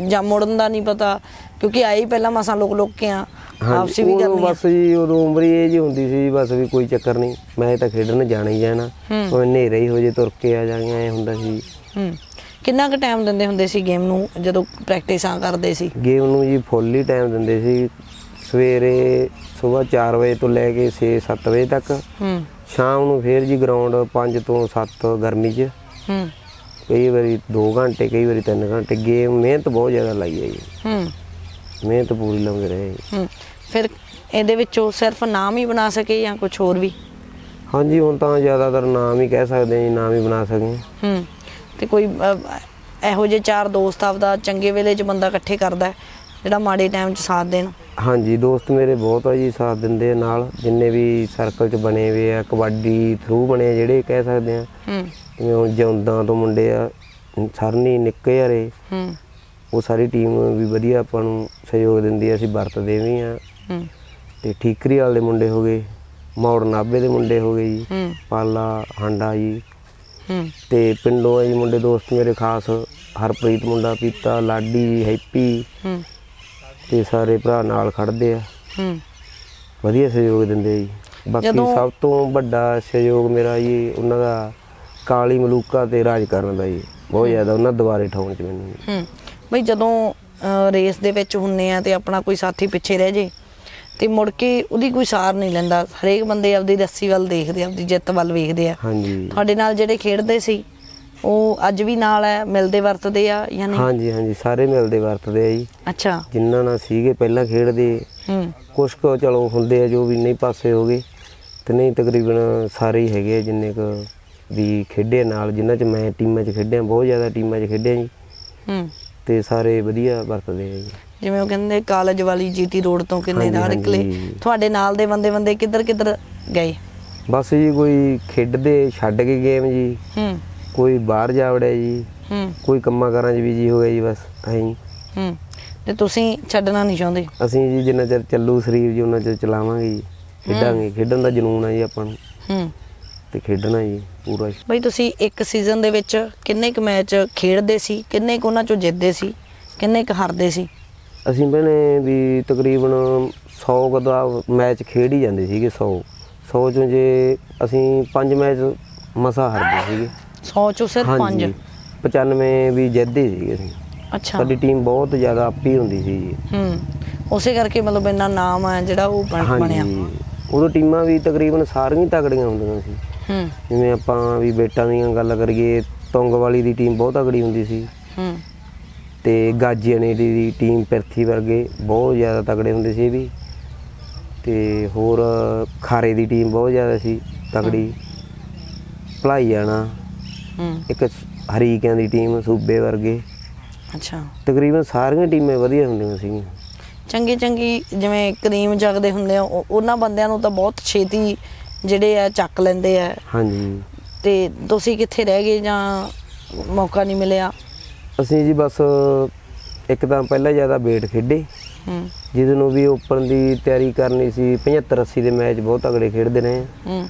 ਜਾਂ ਮੁੜਨ ਦਾ ਨਹੀਂ ਪਤਾ? ਕਿਉਂਕਿ ਆਏ ਪਹਿਲਾਂ ਮਸਾਂ ਲੋਕ ਲੋਕ ਕੇ ਆ। ਆਪਸੀ ਵੀ ਕਰਨੀ। ਬਸ ਜੀ ਉਦੋਂ ਉਮਰ ਹੀ ਇਹ ਜੀ ਹੁੰਦੀ ਸੀ ਬਸ ਵੀ ਕੋਈ ਚੱਕਰ ਨਹੀਂ। ਮੈਂ ਤਾਂ ਖੇਡਣ ਜਾਣਾ ਹੀ ਜਾਣਾ ਉਹ ਹਨੇਰੇ ਹੀ ਹੋ ਜੇ ਤੁਰ ਕੇ ਆ ਜਾਗੇ ਐ ਹੁੰਦਾ ਸੀ। ਹੂੰ। ਕਿੰਨਾ ਕੁ ਟਾਈਮ ਦਿੰਦੇ ਹੁੰਦੇ ਸੀ ਗੇਮ ਨੂੰ ਜਦੋਂ ਪ੍ਰੈਕਟਿਸਾਂ ਕਰਦੇ ਸੀ? ਗੇਮ ਨੂੰ ਜੀ ਫੁੱਲ ਹੀ ਟਾਈਮ ਦਿੰਦੇ ਸੀ। ਸਵੇਰੇ ਸਵੇਰ 4 ਵਜੇ ਤੋਂ ਲੈ ਕੇ 6-7 ਵਜੇ ਤੱਕ। ਹੂੰ। ਸ਼ਾਮ ਨੂੰ ਫੇਰ ਜੀ ਗਰਾਊਂਡ 5 ਤੋਂ 7 ਗਰਮੀ 'ਚ। ਹੂੰ। ਕਈ ਵਾਰੀ 2 ਘੰਟੇ ਕਈ ਵਾਰੀ 3 ਘੰਟੇ। ਗੇਮ ਮਿਹਨਤ ਬਹੁਤ ਜ਼ਿਆਦਾ ਲਾਈ ਹੈ ਜੀ। ਹੂੰ। ਮਿਹਨਤ ਪੂਰੀ ਲਾਉਂਦੇ ਰਹੇ। ਹੂੰ ਫਿਰ ਇਹਦੇ ਵਿੱਚੋਂ ਸਿਰਫ ਨਾਮ ਹੀ ਬਣਾ ਸਕੇ ਜਾਂ ਕੁਝ ਹੋਰ ਵੀ? ਹਾਂਜੀ ਹੁਣ ਤਾਂ ਜ਼ਿਆਦਾਤਰ ਨਾਮ ਹੀ ਕਹਿ ਸਕਦੇ ਹਾਂ ਜੀ ਨਾਮ ਹੀ ਬਣਾ ਸਕਦੇ ਹਾਂ ਹੂੰ ਤੇ ਕੋਈ ਅਹ, ਇਹੋ ਜਿਹੇ ਚਾਰ ਦੋਸਤ ਆਪਦਾ ਚੰਗੇ ਵੇਲੇ 'ਚ ਬੰਦਾ ਇਕੱਠੇ ਕਰਦਾ ਹੈ, ਜਿਹੜਾ ਮਾੜੇ ਟਾਈਮ 'ਚ ਸਾਥ ਦੇਣ? ਹਾਂਜੀ ਦੋਸਤ ਮੇਰੇ ਬਹੁਤ ਆ ਜੀ ਸਾਥ ਦਿੰਦੇ ਆ ਨਾਲ ਜਿੰਨੇ ਵੀ ਸਰਕਲ 'ਚ ਬਣੇ ਹੋਏ ਆ ਕਬੱਡੀ ਥਰੂ ਬਣੇ ਆ ਜਿਹੜੇ ਕਹਿ ਸਕਦੇ ਆ। ਹੂੰ। ਜਿਵੇਂ ਹੁਣ ਜਿਉਂਦਾਂ ਤੋਂ ਮੁੰਡੇ ਆ ਸਰਨੀ ਨਿੱਕੇ ਹਰੇ ਹੂੰ। ਉਹ ਸਾਰੀ ਟੀਮ ਵੀ ਵਧੀਆ ਆਪਾਂ ਨੂੰ ਸਹਿਯੋਗ ਦਿੰਦੀ ਆ ਅਸੀਂ ਵਰਤਦੇ ਵੀ ਆ। ਹੂੰ। ਤੇ ਠੀਕਰੀ ਵਾਲੇ ਦੇ ਮੁੰਡੇ ਹੋ ਗਏ ਮੌੜ ਨਾਬੇ ਦੇ ਮੁੰਡੇ ਹੋ ਗਏ ਜੀ ਹੂੰ। ਪਾਲਾ ਹਾਂਡਾ ਜੀ। ਹੂੰ। ਤੇ ਪਿੰਡੋਂ ਜੀ ਮੁੰਡੇ ਦੋਸਤ ਮੇਰੇ ਖਾਸ ਹਰਪ੍ਰੀਤ ਮੁੰਡਾ ਪੀਤਾ ਲਾਡੀ ਹੈਪੀ। ਹੂੰ। ਤੇ ਸਾਰੇ ਭਰਾ ਨਾਲ ਖੜਦੇ ਆ। ਹੂੰ। ਵਧੀਆ ਸਹਿਯੋਗ ਦਿੰਦੇ ਜੀ। ਬਾਕੀ ਜਦੋਂ- ਸਭ ਤੋਂ ਵੱਡਾ ਸਹਿਯੋਗ ਮੇਰਾ ਜੀ ਉਹਨਾਂ ਦਾ ਕਾਲੀ ਮਲੂਕਾ ਤੇ ਰਾਜ ਕਰਨ ਦਾ ਜੀ। ਬਹੁਤ ਜ਼ਿਆਦਾ ਉਹਨਾਂ ਦੁਆਰੇ ਠਾਉਣ ਚ ਮੈਨੂੰ। ਜੀ। ਹੂੰ। ਬਈ ਜਦੋਂ ਰੇਸ ਦੇ ਵਿੱਚ ਹੁੰਨੇ ਆ ਤੇ ਆਪਣਾ ਕੋਈ ਸਾਥੀ ਪਿੱਛੇ ਰਹਿ ਜੇ ਤੇ ਮੁੜ ਕੇ ਉਹਦੀ ਕੋਈ ਸਾਰ ਨਹੀਂ ਲੈਂਦਾ। ਹਰੇਕ ਬੰਦੇ ਆਪਦੀ ਰੱਸੀ ਵੱਲ ਦੇਖਦੇ ਆਪਦੀ ਜਿੱਤ ਵੱਲ ਵੇਖਦੇ ਆ। ਹਾਂਜੀ। ਤੁਹਾਡੇ ਨਾਲ ਜਿਹੜੇ ਖੇਡਦੇ ਸੀ ਉਹ ਅੱਜ ਵੀ ਨਾਲ ਹੈ ਮਿਲਦੇ ਵਰਤਦੇ ਆ ਜਾਂ ਨਹੀਂ? ਹਾਂਜੀ ਹਾਂਜੀ ਸਾਰੇ ਮਿਲਦੇ ਵਰਤਦੇ ਆ ਜੀ। ਅੱਛਾ। ਜਿਨ੍ਹਾਂ ਨਾਲ ਸੀਗੇ ਪਹਿਲਾਂ ਖੇਡਦੇ ਹੂੰ। ਕੁਛ ਕੁ ਚਲੋ ਹੁੰਦੇ ਆ ਜੋ ਵੀ ਨਹੀਂ ਪਾਸੇ ਹੋ ਗਏ। ਤੇ ਨਹੀਂ ਤਕਰੀਬਨ ਸਾਰੇ ਹੀ ਹੈਗੇ ਆ ਜਿੰਨੇ ਕੁ ਵੀ ਖੇਡੇ ਨਾਲ ਜਿਨ੍ਹਾਂ ਚ ਮੈਂ ਟੀਮਾਂ ਚ ਖੇਡਿਆ ਬਹੁਤ ਜ਼ਿਆਦਾ ਟੀਮਾਂ ਚ ਖੇਡਿਆ ਜੀ। ਹੂੰ। ਤੇ ਸਾਰੇ ਵਧੀਆ ਵਰਤਦੇ ਆ ਜੀ। ਜਿਵੇਂ ਉਹ ਕਹਿੰਦੇ ਕਾਲਜ ਵਾਲੀ ਜੀਟੀ ਰੋਡ ਤੋਂ ਕਿੰਨੇ ਹਾਂਜੀ, ਨਾਲ ਨਿਕਲੇ। ਹਾਂਜੀ। ਤੁਹਾਡੇ ਨਾਲ ਦੇ ਬੰਦੇ ਬੰਦੇ ਕਿੱਧਰ ਕਿੱਧਰ ਗਏ? ਬਸ ਜੀ ਕੋਈ ਖੇਡਦੇ ਛੱਡ ਕੇ ਗੇਮ ਜੀ। ਹੂੰ। ਕੋਈ ਬਾਹਰ ਜਾ ਵੜਿਆ ਜੀ। ਹੂੰ। ਕੋਈ ਕੰਮਾਂ ਕਾਰਾਂ 'ਚ ਬਿਜ਼ੀ ਹੋ ਗਿਆ ਜੀ ਬਸ। ਹੂੰ। ਤੇ ਤੁਸੀਂ ਛੱਡਣਾ ਨਹੀਂ ਚਾਹੁੰਦੇ? ਅਸੀਂ ਜੀ ਜਿੰਨਾ ਚਿਰ ਚੱਲੂ ਸਰੀਰ ਜੀ ਉਹਨਾਂ ਚਿਰ ਚਲਾਵਾਂਗੇ ਜੀ। ਖੇਡਾਂਗੇ। ਖੇਡਣ ਦਾ ਜਨੂਨ ਆ ਜੀ ਆਪਾਂ ਨੂੰ। ਹੂੰ। ਤੇ ਖੇਡਣਾ ਜੀ ਪੂਰਾ ਬਈ ਤੁਸੀਂ ਇੱਕ ਸੀਜ਼ਨ ਦੇ ਵਿੱਚ ਕਿੰਨੇ ਕੁ ਮੈਚ ਖੇਡਦੇ ਸੀ ਕਿੰਨੇ ਕੁ ਉਹਨਾਂ ਚੋਂ ਜਿੱਤਦੇ ਸੀ ਕਿੰਨੇ ਕੁ ਹਾਰਦੇ ਸੀ? ਅਸੀਂ ਭੈਣੇ ਵੀ ਤਕਰੀਬਨ 100 ਕੁ ਦਾ ਮੈਚ ਖੇਡ ਹੀ ਜਾਂਦੇ ਸੀਗੇ 100 100 ਚੋਂ ਜੇ ਅਸੀਂ 5 ਮੈਚ ਮਸਾ ਹਾਰਦੇ ਸੀਗੇ। 100 ਚੋਂ ਸਿਰਫ 5 95 ਵੀ ਜਿੱਤਦੇ ਸੀਗੇ ਅਸੀਂ। ਅੱਛਾ। ਸਾਡੀ ਟੀਮ ਬਹੁਤ ਜ਼ਿਆਦਾ ਅੱਪੀ ਹੁੰਦੀ ਸੀ ਜੀ। ਹੂੰ ਉਸੇ ਕਰਕੇ ਮਤਲਬ ਇੰਨਾ ਨਾਮ ਹੈ ਜਿਹੜਾ ਉਹ ਬਣ- ਬਣਿਆ। ਉਦੋਂ ਟੀਮਾਂ ਵੀ ਤਕਰੀਬਨ ਸਾਰੀਆਂ ਤਕੜੀਆਂ ਹੁੰਦੀਆਂ ਸੀ। ਹੂੰ। ਜਿਵੇਂ ਆਪਾਂ ਵੀ ਬੇਟਾਂ ਦੀਆਂ ਗੱਲ ਕਰੀਏ ਤੁੰਗ ਵਾਲੀ ਦੀ ਟੀਮ ਬਹੁਤ ਤਕੜੀ ਹੁੰਦੀ ਸੀ। ਹੂੰ। ਤੇ ਗਾਜੀਆਣੇ ਦੀ ਟੀਮ ਪਿਰਥੀ ਵਰਗੇ ਬਹੁਤ ਜ਼ਿਆਦਾ ਤਕੜੇ ਹੁੰਦੇ ਸੀ ਇਹ ਵੀ। ਤੇ ਹੋਰ ਖਾਰੇ ਦੀ ਟੀਮ ਬਹੁਤ ਜ਼ਿਆਦਾ ਸੀ ਤਕੜੀ। ਭਲਾਈ ਜਾਣਾ ਹੂੰ। ਇੱਕ ਹਰੀਕਿਆਂ ਦੀ ਟੀਮ ਸੂਬੇ ਵਰਗੇ। ਅੱਛਾ। ਤਕਰੀਬਨ ਸਾਰੀਆਂ ਟੀਮਾਂ ਵਧੀਆ ਹੁੰਦੀਆਂ ਸੀਗੀਆਂ। ਚੰਗੀ ਚੰਗੀ ਜਿਵੇਂ ਕਰੀਮ ਜਗਦੇ ਹੁੰਦੇ ਆ ਉਹ- ਉਹਨਾਂ ਬੰਦਿਆਂ ਨੂੰ ਤਾਂ ਬਹੁਤ ਛੇਤੀ ਜਿਹੜੇ ਆ ਚੱਕ ਲੈਂਦੇ ਆ। ਹਾਂਜੀ। ਤੇ ਤੁਸੀਂ ਕਿੱਥੇ ਰਹਿ ਗਏ ਜਾਂ ਮੌਕਾ ਨਹੀਂ ਮਿਲਿਆ? ਅਸੀਂ ਜੀ ਬਸ ਇੱਕ ਤਾਂ ਪਹਿਲਾਂ ਜ਼ਿਆਦਾ ਵੇਟ ਖੇਡੇ। ਹੂੰ। ਜਿਹਦੇ ਨੂੰ ਵੀ ਓਪਨ ਦੀ ਤਿਆਰੀ ਕਰਨੀ ਸੀ 75 80 ਦੇ ਮੈਚ ਬਹੁਤ ਤਗੜੇ ਖੇਡਦੇ ਰਹੇ ਹੂੰ।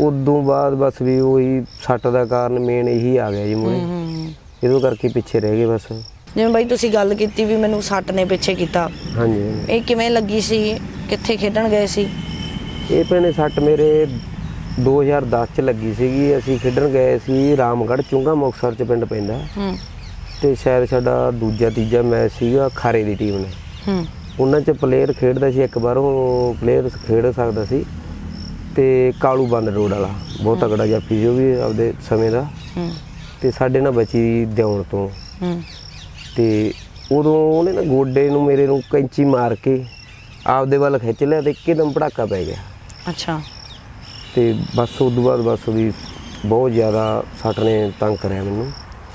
ਉਦੋਂ ਬਾਅਦ ਬਸ ਵੀ ਉਹੀ ਸੱਟ ਦਾ ਕਾਰਨ ਮੇਨ ਇਹੀ ਆ ਗਿਆ ਜੀ ਮੂਹਰੇ। ਹੂੰ। ਇਹਦੋਂ ਕਰਕੇ ਪਿੱਛੇ ਰਹਿ ਗਏ ਬਸ। ਜਿਵੇਂ ਬਾਈ ਤੁਸੀਂ ਗੱਲ ਕੀਤੀ ਵੀ ਮੈਨੂੰ ਸੱਟ ਨੇ ਪਿੱਛੇ ਕੀਤਾ। ਹਾਂਜੀ। ਇਹ ਕਿਵੇਂ ਲੱਗੀ ਸੀ? ਕਿੱਥੇ ਖੇਡਣ ਗਏ ਸੀ? ਇਹ ਭੈਣੇ ਸੱਟ ਮੇਰੇ 2010 ਚ ਲੱਗੀ ਸੀਗੀ। ਅਸੀਂ ਖੇਡਣ ਗਏ ਸੀ ਰਾਮਗੜ੍ਹ ਚੁੰਗਾ ਮੁਕਤਸਰ ਚ ਪਿੰਡ ਪੈਂਦਾ। ਹੂੰ। ਤੇ ਸ਼ਾਇਦ ਸਾਡਾ ਦੂਜਾ ਤੀਜਾ ਮੈਚ ਸੀਗਾ ਖਾਰੇ ਦੀ ਟੀਮ ਨੇ। ਹੂੰ। ਉਹਨਾਂ ਚ ਪਲੇਅਰ ਖੇਡਦਾ ਸੀ ਇੱਕ ਬਾਹਰੋਂ ਪਲੇਅਰ ਖੇਡ ਸਕਦਾ ਸੀ। ਤੇ ਕਾਲੂ ਬੰਦ ਰੋਡ ਵਾਲਾ ਬਹੁਤ ਤਕੜਾ ਜਾਫੀ ਸੀ ਉਹ ਵੀ ਆਪਦੇ ਸਮੇਂ ਦਾ। ਹੂੰ। ਤੇ ਸਾਡੇ ਨਾਲ ਬਚੀ ਦਿਉਣ ਤੋਂ। ਹੂੰ। ਤੇ ਉਦੋਂ ਉਹਨੇ ਨਾ ਗੋਡੇ ਨੂੰ ਮੇਰੇ ਨੂੰ ਕੈਂਚੀ ਮਾਰ ਕੇ ਆਪਦੇ ਵੱਲ ਖਿੱਚ ਲਿਆ ਤੇ ਇੱਕਦਮ ਪੜਾਕਾ ਪੈ ਗਿਆ। ਅੱਛਾ। ਤੇ ਬਸ ਉਸ ਤੋਂ ਬਾਅਦ ਬਸ ਉਹਦੀ ਬਹੁਤ ਜ਼ਿਆਦਾ ਸੱਟ ਨੇ ਤੰਗ ਕਰਿਆ ਮੈਨੂੰ।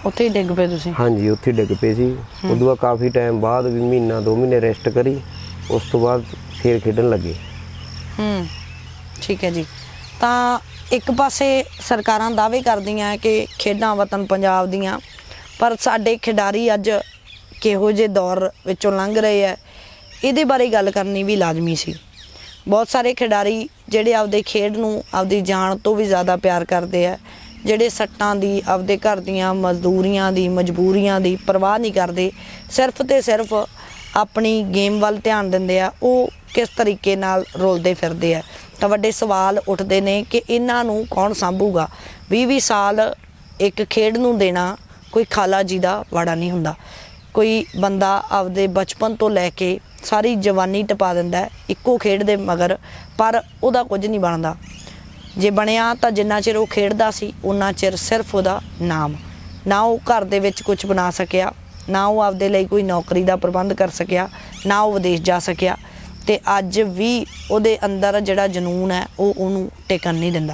ਉੱਥੇ ਹੀ ਡਿੱਗ ਪਏ ਤੁਸੀਂ? ਹਾਂਜੀ ਉੱਥੇ ਡਿੱਗ ਪਏ ਸੀ। ਉਸ ਤੋਂ ਬਾਅਦ ਕਾਫੀ ਟਾਈਮ ਬਾਅਦ ਵੀ ਮਹੀਨਾ ਦੋ ਮਹੀਨੇ ਰੈਸਟ ਕਰੀ। ਉਸ ਤੋਂ ਬਾਅਦ ਫੇਰ ਖੇਡਣ ਲੱਗੇ। ਹੂੰ ਠੀਕ ਹੈ ਜੀ। ਤਾਂ ਇੱਕ ਪਾਸੇ ਸਰਕਾਰਾਂ ਦਾਅਵੇ ਕਰਦੀਆਂ ਕਿ ਖੇਡਾਂ ਵਤਨ ਪੰਜਾਬ ਦੀਆਂ ਪਰ ਸਾਡੇ ਖਿਡਾਰੀ ਅੱਜ ਕਿਹੋ ਜਿਹੇ ਦੌਰ ਵਿੱਚੋਂ ਲੰਘ ਰਹੇ ਆ ਇਹਦੇ ਬਾਰੇ ਗੱਲ ਕਰਨੀ ਵੀ ਲਾਜ਼ਮੀ ਸੀ। ਬਹੁਤ ਸਾਰੇ ਖਿਡਾਰੀ ਜਿਹੜੇ ਆਪਦੇ ਖੇਡ ਨੂੰ, ਆਪਦੀ ਜਾਨ ਤੋਂ ਵੀ ਜ਼ਿਆਦਾ ਪਿਆਰ ਕਰਦੇ ਆ, ਜਿਹੜੇ ਸੱਟਾਂ ਦੀ, ਆਪਦੇ ਘਰ ਦੀਆਂ ਮਜ਼ਦੂਰੀਆਂ ਦੀ, ਮਜਬੂਰੀਆਂ ਦੀ ਪਰਵਾਹ ਨਹੀਂ ਕਰਦੇ, ਸਿਰਫ ਤੇ ਸਿਰਫ ਆਪਣੀ ਗੇਮ ਵੱਲ ਧਿਆਨ ਦਿੰਦੇ ਆ, ਉਹ ਕਿਸ ਤਰੀਕੇ ਨਾਲ ਰੋਲਦੇ ਫਿਰਦੇ ਆ। ਤਾਂ ਵੱਡੇ ਸਵਾਲ ਉੱਠਦੇ ਨੇ ਕਿ ਇਹਨਾਂ ਨੂੰ ਕੌਣ ਸੰਭੂਗਾ? 20-20 ਸਾਲ ਇੱਕ ਖੇਡ ਨੂੰ ਦੇਣਾ ਕੋਈ ਖਾਲਾ ਜੀ ਦਾ ਵਾੜਾ ਨਹੀਂ ਹੁੰਦਾ। ਕੋਈ ਬੰਦਾ ਆਪਦੇ ਬਚਪਨ ਤੋਂ ਲੈ ਕੇ ਸਾਰੀ ਜਵਾਨੀ ਟਪਾ ਦਿੰਦਾ ਇੱਕੋ ਖੇਡ ਦੇ ਮਗਰ ਪਰ ਉਹਦਾ ਕੁਝ ਨਹੀਂ ਬਣਦਾ। ਜੇ ਬਣਿਆ ਤਾਂ ਜਿੰਨਾ ਚਿਰ ਉਹ ਖੇਡਦਾ ਸੀ ਉਨਾ ਚਿਰ ਸਿਰਫ ਉਹਦਾ ਨਾਮ। ਨਾ ਉਹ ਘਰ ਦੇ ਵਿੱਚ ਕੁਝ ਬਣਾ ਸਕਿਆ, ਨਾ ਉਹ ਆਪਦੇ ਲਈ ਕੋਈ ਨੌਕਰੀ ਦਾ ਪ੍ਰਬੰਧ ਕਰ ਸਕਿਆ, ਨਾ ਉਹ ਵਿਦੇਸ਼ ਜਾ ਸਕਿਆ। ਤੇ ਅੱਜ ਵੀ ਉਹਦੇ ਅੰਦਰ ਜਿਹੜਾ ਜਨੂਨ ਹੈ, ਉਹ ਉਹਨੂੰ ਟਿਕਣ ਨਹੀਂ ਦਿੰਦਾ।